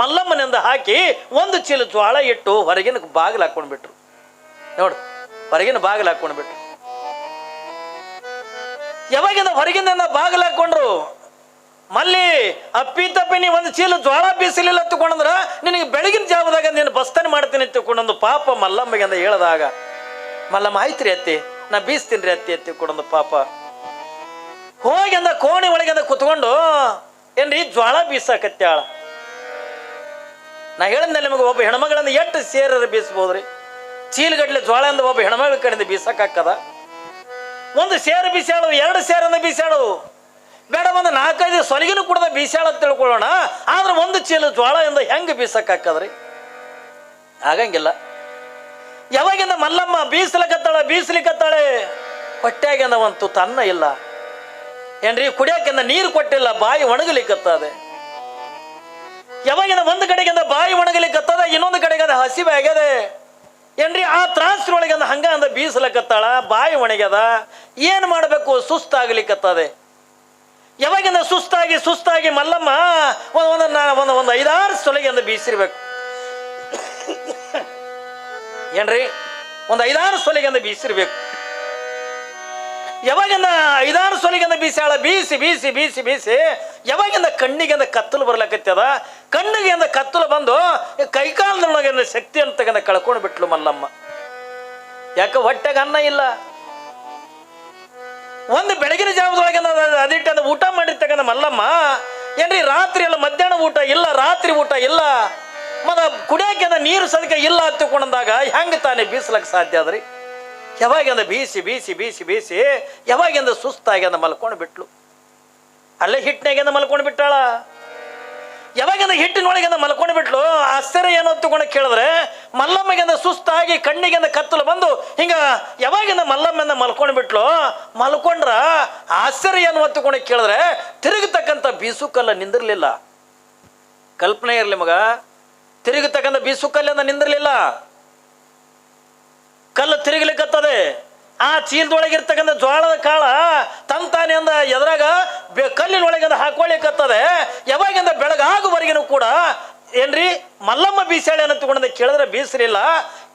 ಮಲ್ಲಮ್ಮನಿಂದ ಹಾಕಿ ಒಂದು ಚೀಲ ಜ್ವಾಳ ಇಟ್ಟು ಹೊರಗಿನ ಬಾಗಿಲು ಹಾಕೊಂಡ್ಬಿಟ್ರು. ನೋಡು, ಹೊರಗಿನ ಬಾಗಿಲು ಹಾಕೊಂಡ್ಬಿಟ್ರು. ಯಾವಾಗಿಂದ ಹೊರಗಿಂದ ಬಾಗಿಲು ಹಾಕೊಂಡ್ರು? ಮಲ್ಲಿ ಅಪ್ಪಿ ತಪ್ಪಿ ನೀ ಒಂದು ಚೀಲ ಜ್ವಾಳ ಬೀಸಲಿಲ್ಲ ತಗೊಂಡ್ರ ನಿನಗೆ ಬೆಳಗಿನ ಜಾವದಾಗ ನೀನು ಬಸ್ತನೆ ಮಾಡ್ತೀನಿ ತಗೊಂಡೊಂದು ಪಾಪ ಮಲ್ಲಮ್ಮಗೆ ಅಂತ ಹೇಳ್ದಾಗ, ಮಲ್ಲಮ್ಮ, ಆಯ್ತ್ರಿ ಅತ್ತಿ, ನಾ ಬೀಸ್ತೀನಿ ರೀ ಅತ್ತಿ ಅತ್ತಿ ಕೊಡೊಂದು ಪಾಪ. ಹೋಗಿ ಅಂದ ಕೋಣೆ ಒಳಗೆ ಅಂದ ಕುತ್ಕೊಂಡು, ಏನ್ರಿ, ಜ್ವಾಳ ಬೀಸಾಕತ್ಯಾಳ. ನಾ ಹೇಳಿದ್ನ ನಿಮಗೆ, ಒಬ್ಬ ಹೆಣ್ಮಗಳನ್ನ ಎಷ್ಟು ಸೇರರ ಬೀಸ್ಬೋದ್ರಿ? ಚೀಲಗಟ್ಲೆ ಜ್ವಾಳ ಅಂದ ಒಬ್ಬ ಹೆಣ್ಮಗಳ ಕಡೆಯಿಂದ ಬೀಸಕ್ಕಾಕದ ಒಂದು ಸೇರು ಬೀಸಾಳು ಎರಡು ಸೇರನ್ನ ಬೀಸಾಳು ಬೇಡ, ಒಂದು ನಾಲ್ಕೈದು ಸೊಲಗಿನ ಕುಡ್ದ ಬೀಸಾಳ ಅಂತ ತಿಳ್ಕೊಳ್ಳೋಣ. ಆದ್ರೆ ಒಂದು ಚೀಲ ಜ್ವಾಳ ಇಂದ ಹೆಂಗೆ ಬೀಸಕ್ಕಾಕದ್ರಿ ಆಗಂಗಿಲ್ಲ. ಯಾವಾಗಿಂದ ಮಲ್ಲಮ್ಮ ಬೀಸಲಿಕ್ಕತ್ತಾಳೆ ಬೀಸಲಿಕ್ಕತ್ತಾಳೆ ಹೊಟ್ಯಾಗಿಂದ ಒಂದು ತನ್ನ ಇಲ್ಲ. ಏನ್ರಿ ಕುಡಿಯಕ್ಕಿಂತ ನೀರು ಕೊಟ್ಟಿಲ್ಲ, ಬಾಯಿ ಒಣಗಲಿಕ್ಕತ್ತದೆ ಯಾವಾಗಿಂದ ಒಂದು ಕಡೆಗಿಂದ ಬಾಯಿ ಒಣಗಲಿಕ್ಕತ್ತದ ಇನ್ನೊಂದು ಕಡೆಗಿಂದ ಹಸಿವೆ ಆಗ್ಯದೆ. ಏನ್ರಿ, ಆ ತ್ರಾಸ್ರೊಳಗಿಂದ ಹಂಗ ಅಂದ ಬೀಸಲಕ್ಕತ್ತಾಳ ಬಾಯಿ ಒಣಗ್ಯದ. ಏನು ಮಾಡಬೇಕು? ಸುಸ್ತಾಗ್ಲಿಕ್ಕತ್ತದೆ ಯಾವಾಗಿಂದ ಸುಸ್ತಾಗಿ ಸುಸ್ತಾಗಿ ಮಲ್ಲಮ್ಮ ಒಂದು ಒಂದು ಒಂದು ಐದಾರು ಸೊಲಗಿಂದ ಬೀಸಿರ್ಬೇಕು. ಏನ್ರಿ, ಒಂದು ಐದಾರು ಸೊಲಿಗೆಂದ ಬೀಸಿರ್ಬೇಕು. ಯಾವಾಗಿಂದ ಐದಾರು ಬೀಸಾಳ, ಬೀಸಿ ಬೀಸಿ ಬೀಸಿ ಬೀಸಿ. ಯಾವಾಗಿಂದ ಕಣ್ಣಿಗೆಂದ ಕತ್ತಲು ಬರ್ಲಕತ್ತದ ಕಣ್ಣಿಗೆಂದ ಕತ್ತಲು ಬಂದು ಕೈಕಾಲದೊಳಗಿಂದ ಶಕ್ತಿ ಅಂತ ಕಳ್ಕೊಂಡು ಬಿಟ್ಲು ಮಲ್ಲಮ್ಮ. ಯಾಕೆ ಹೊಟ್ಟೆಗೆ ಅನ್ನ ಇಲ್ಲ? ಒಂದು ಬೆಳಗಿನ ಜಾವದೊಳಗೆ ಅದಿಟ್ಟಂದ ಊಟ ಮಾಡಿರ್ತಕ್ಕಂಥ ಮಲ್ಲಮ್ಮ, ಏನ್ರಿ ರಾತ್ರಿ ಎಲ್ಲ ಮಧ್ಯಾಹ್ನ ಊಟ ಇಲ್ಲ, ರಾತ್ರಿ ಊಟ ಇಲ್ಲ ಮತ್ತ ಕುಡಿಯೋಕೆ ನೀರು ಸದಕ ಇಲ್ಲ ಹತ್ತಿಕೊಂಡಂದಾಗ ಹೆಂಗೆ ತಾನೇ ಬೀಸಲಕ್ಕೆ ಸಾಧ್ಯ ಅದ್ರಿ? ಯಾವಾಗಿಂದ ಬೀಸಿ ಬೀಸಿ ಬೀಸಿ ಬೀಸಿ, ಯಾವಾಗಿಂದ ಸುಸ್ತಾಗ್ಯಂದ ಮಲ್ಕೊಂಡು ಬಿಟ್ಲು. ಅಲ್ಲೇ ಹಿಟ್ಟಿನಾಗಿಂದ ಮಲ್ಕೊಂಡು ಬಿಟ್ಟಾಳ? ಯಾವಾಗಿಂದ ಹಿಟ್ಟಿನೊಳಗಿಂದ ಮಲ್ಕೊಂಡು ಬಿಟ್ಲು? ಆಶ್ಚರ್ಯ ಏನೋ ತಗೊಂಡು ಕೇಳಿದ್ರೆ ಮಲ್ಲಮ್ಮಗಿಂದ ಸುಸ್ತಾಗಿ ಕಣ್ಣಿಗೆಂದ ಕತ್ತಲು ಬಂದು ಹಿಂಗ ಯಾವಾಗಿಂದ ಮಲ್ಲಮ್ಮಂದ ಮಲ್ಕೊಂಡು ಬಿಟ್ಲು? ಮಲ್ಕೊಂಡ್ರ ಆಶ್ಚರ್ಯ ಏನು ತಗೊಂಡು ಕೇಳಿದ್ರೆ ತಿರುಗತಕ್ಕಂಥ ಬೀಸುಕಲ್ಲ ನಿಂದಿರ್ಲಿಲ್ಲ. ಕಲ್ಪನೆ ಇರಲಿ ಮಗ, ತಿರುಗತಕ್ಕಂಥ ಬೀಸುಕಲ್ಲಿಂದ ನಿಂದಿರ್ಲಿಲ್ಲ. ಕಲ್ಲು ತಿರುಗಲಿಕ್ಕತ್ತದೆ. ಆ ಚೀಲದೊಳಗಿರ್ತಕ್ಕಂಥ ಜ್ವಾಳದ ಕಾಳ ತಂತಾನೆ ಅಂದ ಎದ್ರಾಗ ಕಲ್ಲಿನೊಳಗಿಂದ ಹಾಕೊಳ್ಳಿಕ್ಕತ್ತದೆ. ಯಾವಾಗಿಂದ ಬೆಳಗಾಗುವವರೆಗೂ ಕೂಡ ಏನ್ರಿ, ಮಲ್ಲಮ್ಮ ಬೀಸಾಳೆ ಅನ್ನ ಕೇಳಿದ್ರೆ ಬೀಸರಿಲ್ಲ.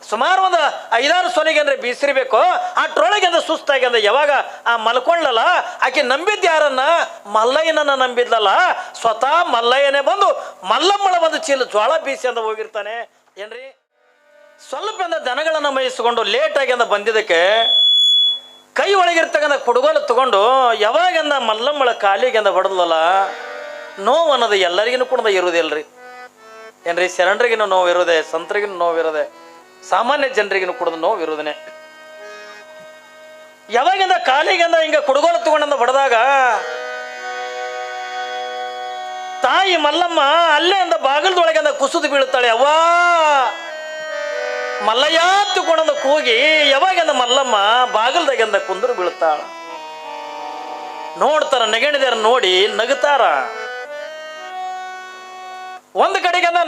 ಸುಮಾರು ಒಂದು ಐದಾರು ಸೊಲಿಗೆ ಅಂದ್ರೆ ಬೀಸಿರ್ಬೇಕು. ಸುಸ್ತಾಗಿ ಸುಸ್ತಾಗ್ಯದ ಯಾವಾಗ ಆ ಮಲ್ಕೊಳ್ಳಲ್ಲ. ಆಕೆ ನಂಬಿದ್ದ ಯಾರನ್ನ? ಮಲ್ಲಯ್ಯನನ್ನ ನಂಬಿದ್ಲಲ್ಲ. ಸ್ವತಃ ಮಲ್ಲಯ್ಯನೇ ಬಂದು ಮಲ್ಲಮ್ಮಳ ಒಂದು ಚೀಲ ಜ್ವಾಳ ಬೀಸಿ ಅಂತ ಹೋಗಿರ್ತಾನೆ. ಏನ್ರಿ? ಸ್ವಲ್ಪ ಅಂದ ದನಗಳನ್ನು ಮೇಯಿಸ್ಕೊಂಡು ಲೇಟಾಗಿ ಅಂದ ಬಂದಿದ್ದಕ್ಕೆ ಕೈ ಒಳಗಿರ್ತಕ್ಕಂಥ ಕುಡುಗೋಲು ತಗೊಂಡು ಯಾವಾಗಂದ ಮಲ್ಲಮ್ಮಳ ಕಾಲಿಗೆ ಅಂದ ಹೊಡೆದ್ಲಲ್ಲ, ನೋವು ಅನ್ನೋದು ಎಲ್ಲರಿಗೂ ಕೂಡ ರೀ ಏನ್ರಿ ಶರಣರಿಗಿನೂ ನೋವು ಇರೋದೆ ಸಂತರಿಗಿನೂ ನೋವು ಇರೋದೆ ಸಾಮಾನ್ಯ ಜನರಿಗೂ ಕೂಡ ನೋವು ಇರೋದನೆ ಯಾವಾಗಿಂದ ಕಾಲಿಗೆಂದ ಹಿಂಗ ಕುಡುಗೋಲು ತಗೊಂಡಂದ ಹೊಡೆದಾಗ, ತಾಯಿ ಮಲ್ಲಮ್ಮ ಅಲ್ಲೇ ಅಂದ ಬಾಗಿಲದೊಳಗೆ ಅಂದ ಕುಸಿದು ಬೀಳುತ್ತಾಳೆ, ಅವ್ವಾ. ಮಲ್ಲಯ್ಯ ತಗೊಂಡಂದ ಕೂಗಿ ಯಾವಾಗಂದ ಮಲ್ಲಮ್ಮ ಬಾಗಿಲ್ದಾಗಂದ ಕುಂದರು ಬೀಳ್ತಾಳ. ನೋಡ್ತಾರ ನೆಗಣಿದಾರ ನೋಡಿ ನಗುತ್ತಾರ ಒಂದು ಕಡೆಗಂದ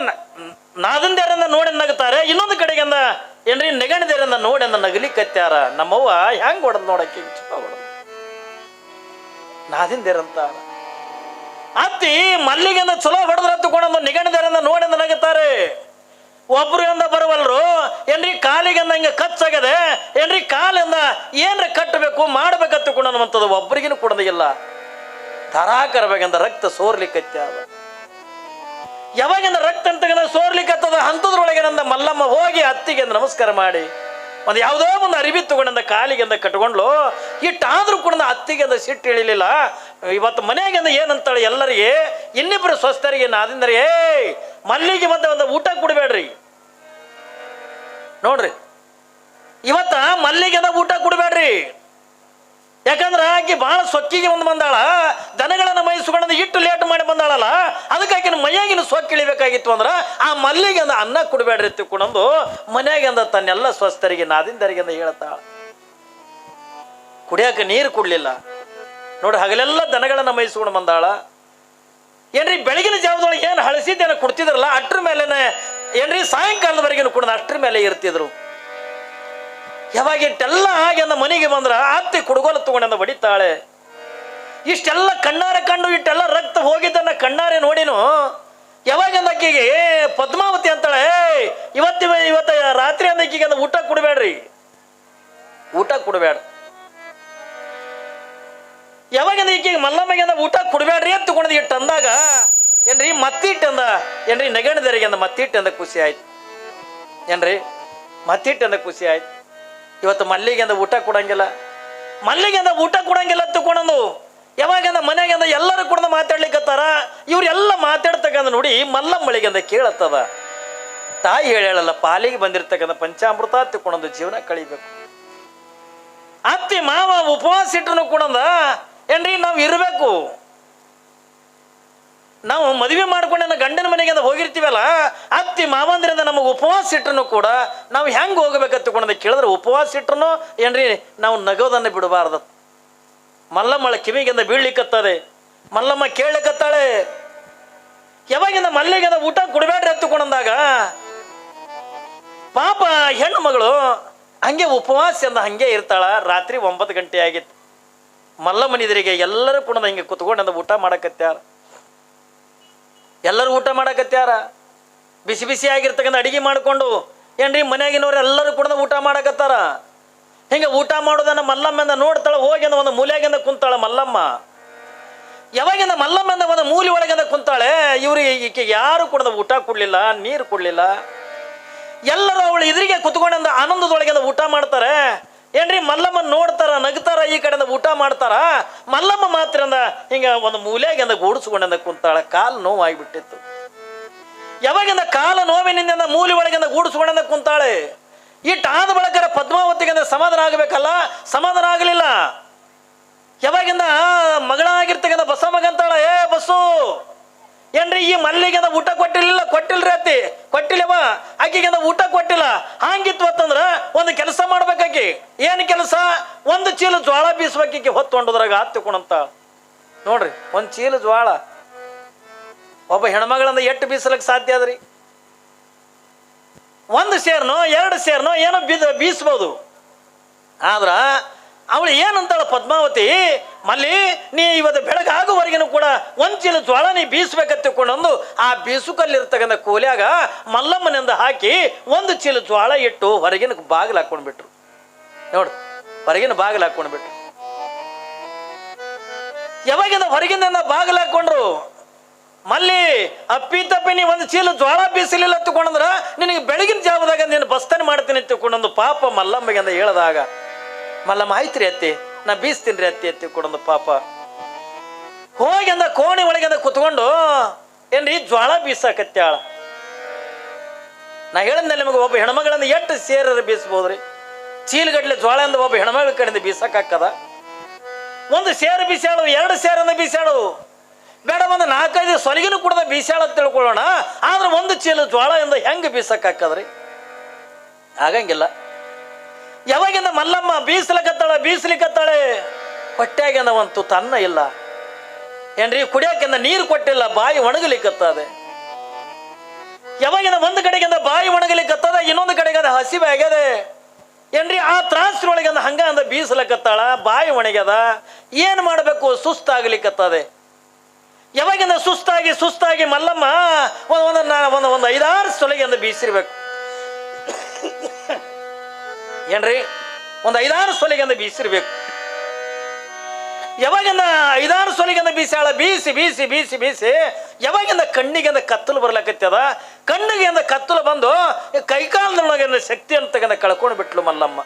ನಾದಂದ್ಯಾರಂದ ನೋಡಿ ನಗುತ್ತಾರೆ, ಇನ್ನೊಂದು ಕಡೆಗಂದ ಏನ್ರಿ ನೆಗಣಿದೇರಿಂದ ನೋಡಿ ಅಂದ ನಗಲಿಕ್ಕತ್ಯಾರ ನಮ್ಮವ್ವ ಹೆಂಗ್ ಹೊಡೆದ್ ನೋಡಕ್ಕೆ ನಾದಿಂದ್ಯಾರಂತ ಅತ್ತಿ ಮಲ್ಲಿಗೆಂದ ಚಲೋ ಹೊಡೆದ್ರ ತಗೊಂಡು ನಿಗಣಿದಾರಿಂದ ನೋಡಿ ಅಂದ ನಗುತ್ತಾರೆ ಒಬ್ರು ಎಂದ ಬರವಲ್ರು? ಏನ್ರಿ ಕಾಲಿಗೆಂದ ಹಿಂಗೆ ಕಚ್ಚಾಗದೆ ಏನ್ರಿ ಕಾಲಿಂದ ಏನ್ರ ಕಟ್ಟಬೇಕು? ಮಾಡ್ಬೇಕಂತ ಅನ್ನುವಂಥದ್ದು ಒಬ್ರಿಗಿನೂ ಕೊಡೋದಿಲ್ಲ ಧರಾಕರಬೇಕಂದ ರಕ್ತ ಸೋರ್ಲಿಕ್ಕತ್ತೆ ಅದ. ಯಾವಾಗಿಂದ ರಕ್ತ ಅಂತ ಸೋರ್ಲಿಕ್ಕತ್ತದ? ಹಂತದ್ರೊಳಗೆ ನಂದ ಮಲ್ಲಮ್ಮ ಹೋಗಿ ಅತ್ತಿಗೆ ನಮಸ್ಕಾರ ಮಾಡಿ. ಒಂದು ಯಾವುದೋ ಒಂದು ಅರಿವಿ ತಗೊಂಡಂದ ಕಾಲಿಗೆಂದ ಕಟ್ಕೊಂಡ್ಲು. ಇಟ್ಟಾದ್ರೂ ಕೂಡ ಅತ್ತಿಗೆಂದ ಸಿಟ್ಟು ಇಳಿಲಿಲ್ಲ. ಇವತ್ತು ಮನೆಯಾಗೆಂದ ಏನಂತಾಳೆ ಎಲ್ಲರಿಗೆ? ಇನ್ನಿಬ್ಬರು ಸ್ವಸ್ಥರಿಗೆ ನಾದಿಂದರೆ ಏ ಮಲ್ಲಿಗೆ ಮತ್ತೆ ಒಂದು ಊಟ ಕೊಡಬೇಡ್ರಿ. ನೋಡ್ರಿ. ಇವತ್ತ ಮಲ್ಲಿಗೆದ ಊಟ ಕೊಡಬೇಡ್ರಿ. ಯಾಕಂದ್ರೆ ಆಕಿ ಬಹಳ ಸೊಕ್ಕಿಗೆ ಒಂದು ಬಂದಾಳ, ದನಗಳನ್ನು ಮೈಸುಗಳನ್ನು ಇಟ್ಟು ಲೇಟ್ ಮಾಡಿ ಬಂದಾಳಲ್ಲ, ಅದಕ್ಕೆ ಆಕಿನ ಮೈಯಾಗಿನ ಸ್ವಚ್ಛ ಇಳಿಬೇಕಾಗಿತ್ತು ಅಂದ್ರ ಆ ಮಲ್ಲಿಗೆ ಅಂದ ಅನ್ನ ಕೊಡಬೇಡ್ರಿ ತಿಳ್ಕೊಂಡಂದು ಮನ್ಯಾಗಿಂದ ತನ್ನೆಲ್ಲ ಸ್ವಸ್ಥರಿಗೆ ನಾದಿಂದರಿಗೆ ಅಂತ ಹೇಳ್ತಾಳ. ಕುಡಿಯಾಕ ನೀರು ಕುಡ್ಲಿಲ್ಲ. ನೋಡಿ ಹಗಲೆಲ್ಲ ದನಗಳನ್ನು ಮೈಸ್ಕೊಂಡು ಬಂದಾಳ. ಏನ್ರಿ ಬೆಳಗಿನ ಜಾವದೊಳಗೆ ಏನು ಹಳಸಿದ್ದೇನೆ ಕೊಡ್ತಿದ್ರಲ್ಲ, ಅಟ್ರ ಮೇಲೆನೆ ಏನ್ರಿ? ಸಾಯಂಕಾಲದವರೆಗಿನ ಕೂಡ ಅಷ್ಟ್ರ ಮೇಲೆ ಇರ್ತಿದ್ರು ಯಾವಾಗ ಇಟ್ಟೆಲ್ಲ ಅಂದ ಮನೆಗೆ ಬಂದ್ರ ಅತ್ತೆ ಕುಡುಗೋಲು ತಗೊಂಡಂದ ಬಡಿತಾಳೆ. ಇಷ್ಟೆಲ್ಲ ಕಣ್ಣಾರೆ ಕಂಡು ಇಟ್ಟೆಲ್ಲ ರಕ್ತ ಹೋಗಿದ್ದನ್ನ ಕಣ್ಣಾರೆ ನೋಡಿನು ಯಾವಾಗಿಂದ ಏ ಪದ್ಮಾವತಿ ಅಂತಾಳೆ "ಏಯ್, ಇವತ್ತಿ ಇವತ್ತ ರಾತ್ರಿ ಅಂದ ಆಕಿಗೆ ಅಂದ ಊಟ ಕೊಡಬೇಡ್ರಿ. ಊಟ ಕೊಡಬೇಡ. ಯಾವಾಗಿಂದ ಈಕೆಗೆ ಮಲ್ಲಮ್ಮಗೆ ಊಟ ಕೊಡಬೇಡ್ರಿ ಅಂತ ತಗೊಂಡು ಇಟ್ಟು ಅಂದಾಗ ಏನ್ರಿ ಮತ್ತಿಟ್ಟು ಅಂದ ಏನ್ರಿ, ನೆಗಣದರಿಗೆ ಅಂದ ಮತ್ತಿಟ್ಟು ಅಂದ ಖುಷಿ ಆಯ್ತು. ಏನ್ರಿ ಮತ್ತಿಟ್ಟು ಅಂದ ಖುಷಿ ಆಯ್ತು. ಇವತ್ತು ಮಲ್ಲಿಗೆ ಅಂದ ಊಟ ಕೊಡಂಗಿಲ್ಲ. ಮಲ್ಲಿಗೆ ಅಂದ ಊಟ ಕೊಡಂಗಿಲ್ಲ ತಗೊಂಡು ಯಾವಾಗಂದ ಮನ್ಯಾಗಂದ ಎಲ್ಲರೂ ಕೂಡ ಮಾತಾಡ್ಲಿಕ್ಕತ್ತಾರ ಇವ್ರೆಲ್ಲ ಮಾತಾಡ್ತಕ್ಕಂಥ ನೋಡಿ ಮಲ್ಲಮ್ಮಳಿಗೆ ಅಂದ ಕೇಳತ್ತದ. ತಾಯಿ ಹೇಳಲ್ಲ ಪಾಲಿಗೆ ಬಂದಿರ್ತಕ್ಕಂಥ ಪಂಚಾಮೃತ ತಿಳ್ಕೊಂಡೊಂದು ಜೀವನ ಕಳಿಬೇಕು. ಅತ್ತಿ ಮಾವ ಉಪವಾಸ ಇಟ್ಟನು ಕೂಡ ಏನ್ರಿ, ನಾವು ಇರಬೇಕು. ನಾವು ಮದುವೆ ಮಾಡ್ಕೊಂಡು ಗಂಡನ ಮನೆಗೆ ಹೋಗಿರ್ತೀವಲ್ಲ, ಅತ್ತಿ ಮಾವಂದ್ರಿಂದ ನಮಗೆ ಉಪವಾಸ ಇಟ್ಟರು ಕೂಡ ನಾವು ಹೆಂಗೆ ಹೋಗ್ಬೇಕಂತ ಕೇಳಿದ್ರೆ ಉಪವಾಸ ಇಟ್ಟರು ಏನ್ರಿ, ನಾವು ನಗೋದನ್ನು ಬಿಡಬಾರ್ದು. ಮಲ್ಲಮ್ಮಳ ಕಿವಿಗಿಂದ ಬೀಳ್ಲಿಕ್ಕತ್ತದೆ. ಮಲ್ಲಮ್ಮ ಕೇಳಲಿಕ್ಕತ್ತಾಳೆ. ಯಾವಾಗಿಂದ ಮಲ್ಲಿಗೆಂದ ಊಟ ಕೊಡಬೇಡ್ರಿ ಎತ್ತುಕೊಂಡಂದಾಗ ಪಾಪ ಹೆಣ್ಣು ಮಗಳು ಹಂಗೆ ಉಪವಾಸ ಅಂದ ಹಂಗೆ ಇರ್ತಾಳ, ರಾತ್ರಿ ಒಂಬತ್ತು ಗಂಟೆ ಆಗಿತ್ತು. ಮಲ್ಲಮ್ಮನಿದ್ರಿಗೆ ಎಲ್ಲರೂ ಕೂಡ ಹಿಂಗೆ ಕುತ್ಕೊಂಡು ಊಟ ಮಾಡಕತ್ಯಾರ ಎಲ್ಲರೂ ಊಟ ಮಾಡಕತ್ಯಾರ ಬಿಸಿ ಬಿಸಿ ಆಗಿರ್ತಕ್ಕಂಥ ಅಡಿಗೆ ಮಾಡಿಕೊಂಡು, ಏನ್ರಿ ಮನೆಯಾಗಿನವ್ರು ಎಲ್ಲರೂ ಕೂಡ ಊಟ ಮಾಡಕತ್ತಾರ? ಹಿಂಗೆ ಊಟ ಮಾಡೋದನ್ನ ಮಲ್ಲಮ್ಮಂದ ನೋಡ್ತಾಳೆ ಹೋಗಿ ಅಂದ ಒಂದು ಮೂಲೆಯಾಗಿಂದ ಕುಂತಾಳೆ ಮಲ್ಲಮ್ಮ. ಯಾವಾಗಿಂದ ಮಲ್ಲಮ್ಮಂದ ಒಂದು ಮೂಲಿ ಒಳಗಿಂದ ಕುಂತಾಳೆ? ಇವ್ರಿಗೆ ಈಕೆ ಯಾರು ಕೂಡ ಊಟ ಕೊಡಲಿಲ್ಲ, ನೀರು ಕೊಡ್ಲಿಲ್ಲ. ಎಲ್ಲರೂ ಅವಳು ಎದುರಿಗೆ ಕುತ್ಕೊಂಡಂದ ಆನಂದದೊಳಗಿಂದ ಊಟ ಮಾಡ್ತಾರೆ. ಏನ್ರಿ ಮಲ್ಲಮ್ಮ ನೋಡ್ತಾರ, ನಗ್ತಾರ, ಈ ಕಡೆಯಿಂದ ಊಟ ಮಾಡ್ತಾರ? ಮಲ್ಲಮ್ಮ ಮಾತ್ರ ಅಂದ ಹಿಂಗ ಒಂದು ಮೂಲೆಗೆಂದ ಗೂಡಿಸ್ಕೊಂಡಂದ ಕುಂತಾಳ, ಕಾಲು ನೋವಾಗಿಬಿಟ್ಟಿತ್ತು. ಯಾವಾಗಿಂದ ಕಾಲ ನೋವಿನಿಂದ ಮೂಲಿ ಒಳಗಿಂದ ಗೂಡಿಸ್ಕೊಂಡಂದ ಕುಂತಾಳೆ? ಇಟ್ಟು ಆದ ಬಳಕರ ಪದ್ಮಾವತಿಗಿಂದ ಸಮಾಧಾನ ಆಗಬೇಕಲ್ಲ? ಸಮಾಧಾನ ಆಗಲಿಲ್ಲ. ಯಾವಾಗಿಂದ ಮಗಳಾಗಿರ್ತಕ್ಕಂಥ ಬಸ ಮಗಂತಾಳ ಏ ಬಸ್ಸು ಏನ್ರಿ ಈ ಮಲ್ಲಿಗೆಂದ ಊಟ ಕೊಟ್ಟಿರ್ಲಿಲ್ಲ? ಕೊಟ್ಟಿಲ್ರಿ ಅತ್ತಿ, ಕೊಟ್ಟಿಲ್ಲವ, ಆಕಿಗೆದ ಊಟ ಕೊಟ್ಟಿಲ್ಲ. ಹಂಗಿತ್ತು ಅಂತಂದ್ರ ಒಂದು ಕೆಲಸ ಮಾಡ್ಬೇಕಾಕಿ ಏನು ಕೆಲಸ? ಒಂದು ಚೀಲ ಜ್ವಾಳ ಬೀಸ್ಬೇಕಿ ಹೊತ್ತೊಂಡದ್ರಾಗ ಕುಣಂತ ನೋಡ್ರಿ, ಒಂದು ಚೀಲ ಜ್ವಾಳ. ಒಬ್ಬ ಹೆಣ್ಮಗಳಂದ ಎಟ್ಟು ಬೀಸಲಕ್ಕೆ ಸಾಧ್ಯ ಅದ್ರಿ? ಒಂದು ಸೇರ್ನೋ, ಎರಡು ಸೇರ್ನೋ, ಏನೋ ಬೀದ, ಬೀಸ್ಬೋದು. ಆದ್ರ, ಅವಳು ಏನಂತಾಳ ಪದ್ಮಾವತಿ? ಮಲ್ಲಿ, ನೀ ಇವತ್ತು ಬೆಳಗಾಗುವರೆಗೂ ಕೂಡ ಒಂದು ಚೀಲ ಜ್ವಾಳ ನೀ ಬೀಸ್ಬೇಕಂತ ತಿಳ್ಕೊಂಡೊಂದು, ಆ ಬೀಸುಕಲ್ಲಿರ್ತಕ್ಕಂಥ ಕೋಲ್ಯಾಗ ಮಲ್ಲಮ್ಮನಿಂದ ಹಾಕಿ ಒಂದು ಚೀಲ ಜ್ವಾಳ ಇಟ್ಟು ಹೊರಗಿನ ಬಾಗಿಲು ಹಾಕೊಂಡ್ಬಿಟ್ರು. ನೋಡು, ಹೊರಗಿನ ಬಾಗಿಲು ಹಾಕೊಂಡ್ಬಿಟ್ರು. ಯಾವಾಗಿಂದ ಹೊರಗಿಂದ ಬಾಗಿಲು ಹಾಕೊಂಡ್ರು? ಮಲ್ಲಿ ಅಪ್ಪಿ ತಪ್ಪಿ ನೀ ಒಂದು ಚೀಲ ಜ್ವಾಳ ಬೀಸಲಿಲ್ಲ ತಗೊಂಡ್ರ ನಿನಗೆ ಬೆಳಗಿನ ಜಾವದಾಗ ನೀನು ಬಸ್ತನೆ ಮಾಡ್ತೀನಿ ತಿಳ್ಕೊಂಡೊಂದು ಪಾಪ ಮಲ್ಲಮ್ಮಗೆ ಅಂತ ಹೇಳ್ದಾಗ, ಮಲ್ಲಮ್ಮ ಆಯ್ತ್ರಿ ಅತ್ತಿ, ನಾ ಬೀಸ್ತೀನಿ ರೀ ಅತ್ತಿ ಅತ್ತಿ ಕೊಡೊಂದು ಪಾಪ. ಹೋಗಿ ಅಂದ ಕೋಣಿ ಒಳಗಿಂದ ಕುತ್ಕೊಂಡು, ಏನ್ರಿ, ಜ್ವಾಳ ಬೀಸಾಕತ್ಯಾಳ. ನಾ ಹೇಳಿದ್ನ ನಿಮಗೆ, ಒಬ್ಬ ಹೆಣ್ಮಗಳನ್ನ ಎಷ್ಟು ಸೇರ ಬೀಸ್ಬೋದ್ರಿ? ಚೀಲಗಡ್ಲೆ ಜ್ವಾಳ ಅಂದ ಒಬ್ಬ ಹೆಣ್ಮಗಳ ಕಡೆಯಿಂದ ಬೀಸಕ್ಕಾಕದ ಒಂದು ಸೇರು ಬೀಸಾಳು, ಎರಡು ಸೇರಿಂದ ಬೀಸಾಳು. ಬೇಡ, ಒಂದು ನಾಲ್ಕೈದು ಸೊಲಗಿನ ಕುಡ್ದ ಬೀಸಾಳ ತಿಳ್ಕೊಳ್ಳೋಣ. ಆದ್ರೆ ಒಂದು ಚೀಲ ಜ್ವಾಳ ಇಂದ ಹೆಂಗೆ ಬೀಸಕ್ಕಾಕದ್ರಿ ಆಗಂಗಿಲ್ಲ. ಯಾವಾಗಿಂದ ಮಲ್ಲಮ್ಮ ಬೀಸಲಕತ್ತಾಳೆ, ಬೀಸ್ಲಿಕತ್ತಾಳೆ? ಹೊಟ್ಟೆಗಿಂದ ಒಂದು ತುತ್ತು ಅನ್ನ ಇಲ್ಲ. ಏನ್ರಿ, ಕುಡಿಯೋಕಿಂದ ನೀರು ಕೊಟ್ಟಿಲ್ಲ, ಬಾಯಿ ಒಣಗಲಿಕ್ಕತ್ತದೆ ಯಾವಾಗಿಂದ ಒಂದು ಕಡೆಗಿಂದ ಬಾಯಿ ಒಣಗಲಿಕ್ಕತ್ತದ ಇನ್ನೊಂದು ಕಡೆಗಿಂದ ಹಸಿವೆ ಆಗ್ಯದೆ ಏನ್ರಿ, ಆ ತ್ರಾಸಿನೊಳಗಿಂದ ಹಂಗ ಅಂದ, ಬೀಸಲಕತ್ತಾಳ, ಬಾಯಿ ಒಣಗ್ಯದ, ಏನು ಮಾಡಬೇಕು ಸುಸ್ತಾಗ್ಲಿಕ್ಕತ್ತದೆ ಯಾವಾಗಿಂದ ಸುಸ್ತಾಗಿ ಸುಸ್ತಾಗಿ ಮಲ್ಲಮ್ಮ, ಒಂದು ಒಂದು ಒಂದ್ ಐದಾರು ಅಂದ ಬೀಸಿರ್ಬೇಕು. ಏನ್ರಿ, ಒಂದು ಐದಾರು ಸೊಲಿಗೆಂದ ಬೀಸಿರ್ಬೇಕು. ಯಾವಾಗಿಂದ ಐದಾರು ಸೊಲಿಗೆಂದ ಬೀಸಾಳ? ಬೀಸಿ ಬೀಸಿ ಬೀಸಿ ಬೀಸಿ. ಯಾವಾಗಿಂದ ಕಣ್ಣಿಗಿಂದ ಕತ್ತಲು ಬರ್ಲಕತ್ತದ ಕಣ್ಣಿಗಿಂದ ಕತ್ತಲು ಬಂದು ಕೈಕಾಲದೊಳಗಿಂದ ಶಕ್ತಿ ಅಂತ ತಗಂದ ಕಳ್ಕೊಂಡು ಬಿಟ್ಲು ಮಲ್ಲಮ್ಮ.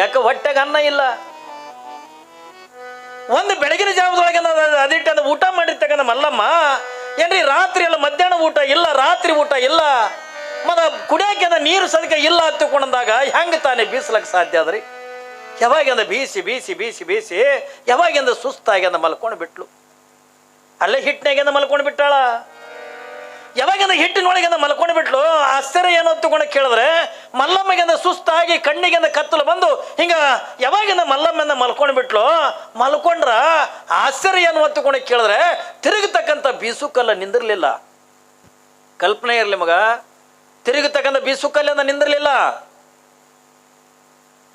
ಯಾಕೆ ಹೊಟ್ಟೆಗೆ ಅನ್ನ ಇಲ್ಲ? ಒಂದು ಬೆಳಗಿನ ಜಾವದೊಳಗೆ ಅದಿಟ್ಟು ಊಟ ಮಾಡಿರ್ತಕ್ಕಂಥ ಮಲ್ಲಮ್ಮ, ಏನ್ರಿ ರಾತ್ರಿ ಎಲ್ಲ ಮಧ್ಯಾಹ್ನ ಊಟ ಇಲ್ಲ, ರಾತ್ರಿ ಊಟ ಇಲ್ಲ, ಮತ್ತ ಕುಡಿಯೋಕೆ ನೀರು ಸದಕ ಇಲ್ಲ ಹೆಂಗ್ ಹೆಂಗೆ ತಾನೇ ಬೀಸಲಕ್ಕೆ ಸಾಧ್ಯ ಅದ್ರಿ? ಯಾವಾಗಿಂದ ಬೀಸಿ ಬೀಸಿ ಬೀಸಿ ಬೀಸಿ, ಯಾವಾಗಿಂದ ಸುಸ್ತಾಗ್ಯಂದ ಮಲ್ಕೊಂಡು ಬಿಟ್ಲು. ಅಲ್ಲೇ ಹಿಟ್ಟಿನಾಗಿಂದ ಮಲ್ಕೊಂಡು ಬಿಟ್ಟಾಳ. ಯಾವಾಗಿಂದ ಹಿಟ್ಟಿನೊಳಗಿಂದ ಮಲ್ಕೊಂಡು ಬಿಟ್ಲು ಆಶ್ಚರ್ಯ ಏನೋ ತಗೊಂಡು ಕೇಳಿದ್ರೆ ಮಲ್ಲಮ್ಮಗಿಂದ ಸುಸ್ತಾಗಿ ಕಣ್ಣಿಗಿಂದ ಕತ್ತಲು ಬಂದು ಹಿಂಗ ಯಾವಾಗಿಂದ ಮಲ್ಲಮ್ಮಿಂದ ಮಲ್ಕೊಂಡು ಬಿಟ್ಲು, ಮಲ್ಕೊಂಡ್ರ ಆಶ್ಚರ್ಯ ಏನು ಹೊತ್ತುಕೊಂಡು ಕೇಳಿದ್ರೆ ತಿರುಗತಕ್ಕಂಥ ಬೀಸುಕಲ್ಲ ನಿಂದಿರ್ಲಿಲ್ಲ. ಕಲ್ಪನೆ ಇರಲಿ ಮಗ, ತಿರುಗತಕ್ಕಂಥ ಬೀಸುಕಲ್ಲಿಂದ ನಿಂದಿರ್ಲಿಲ್ಲ.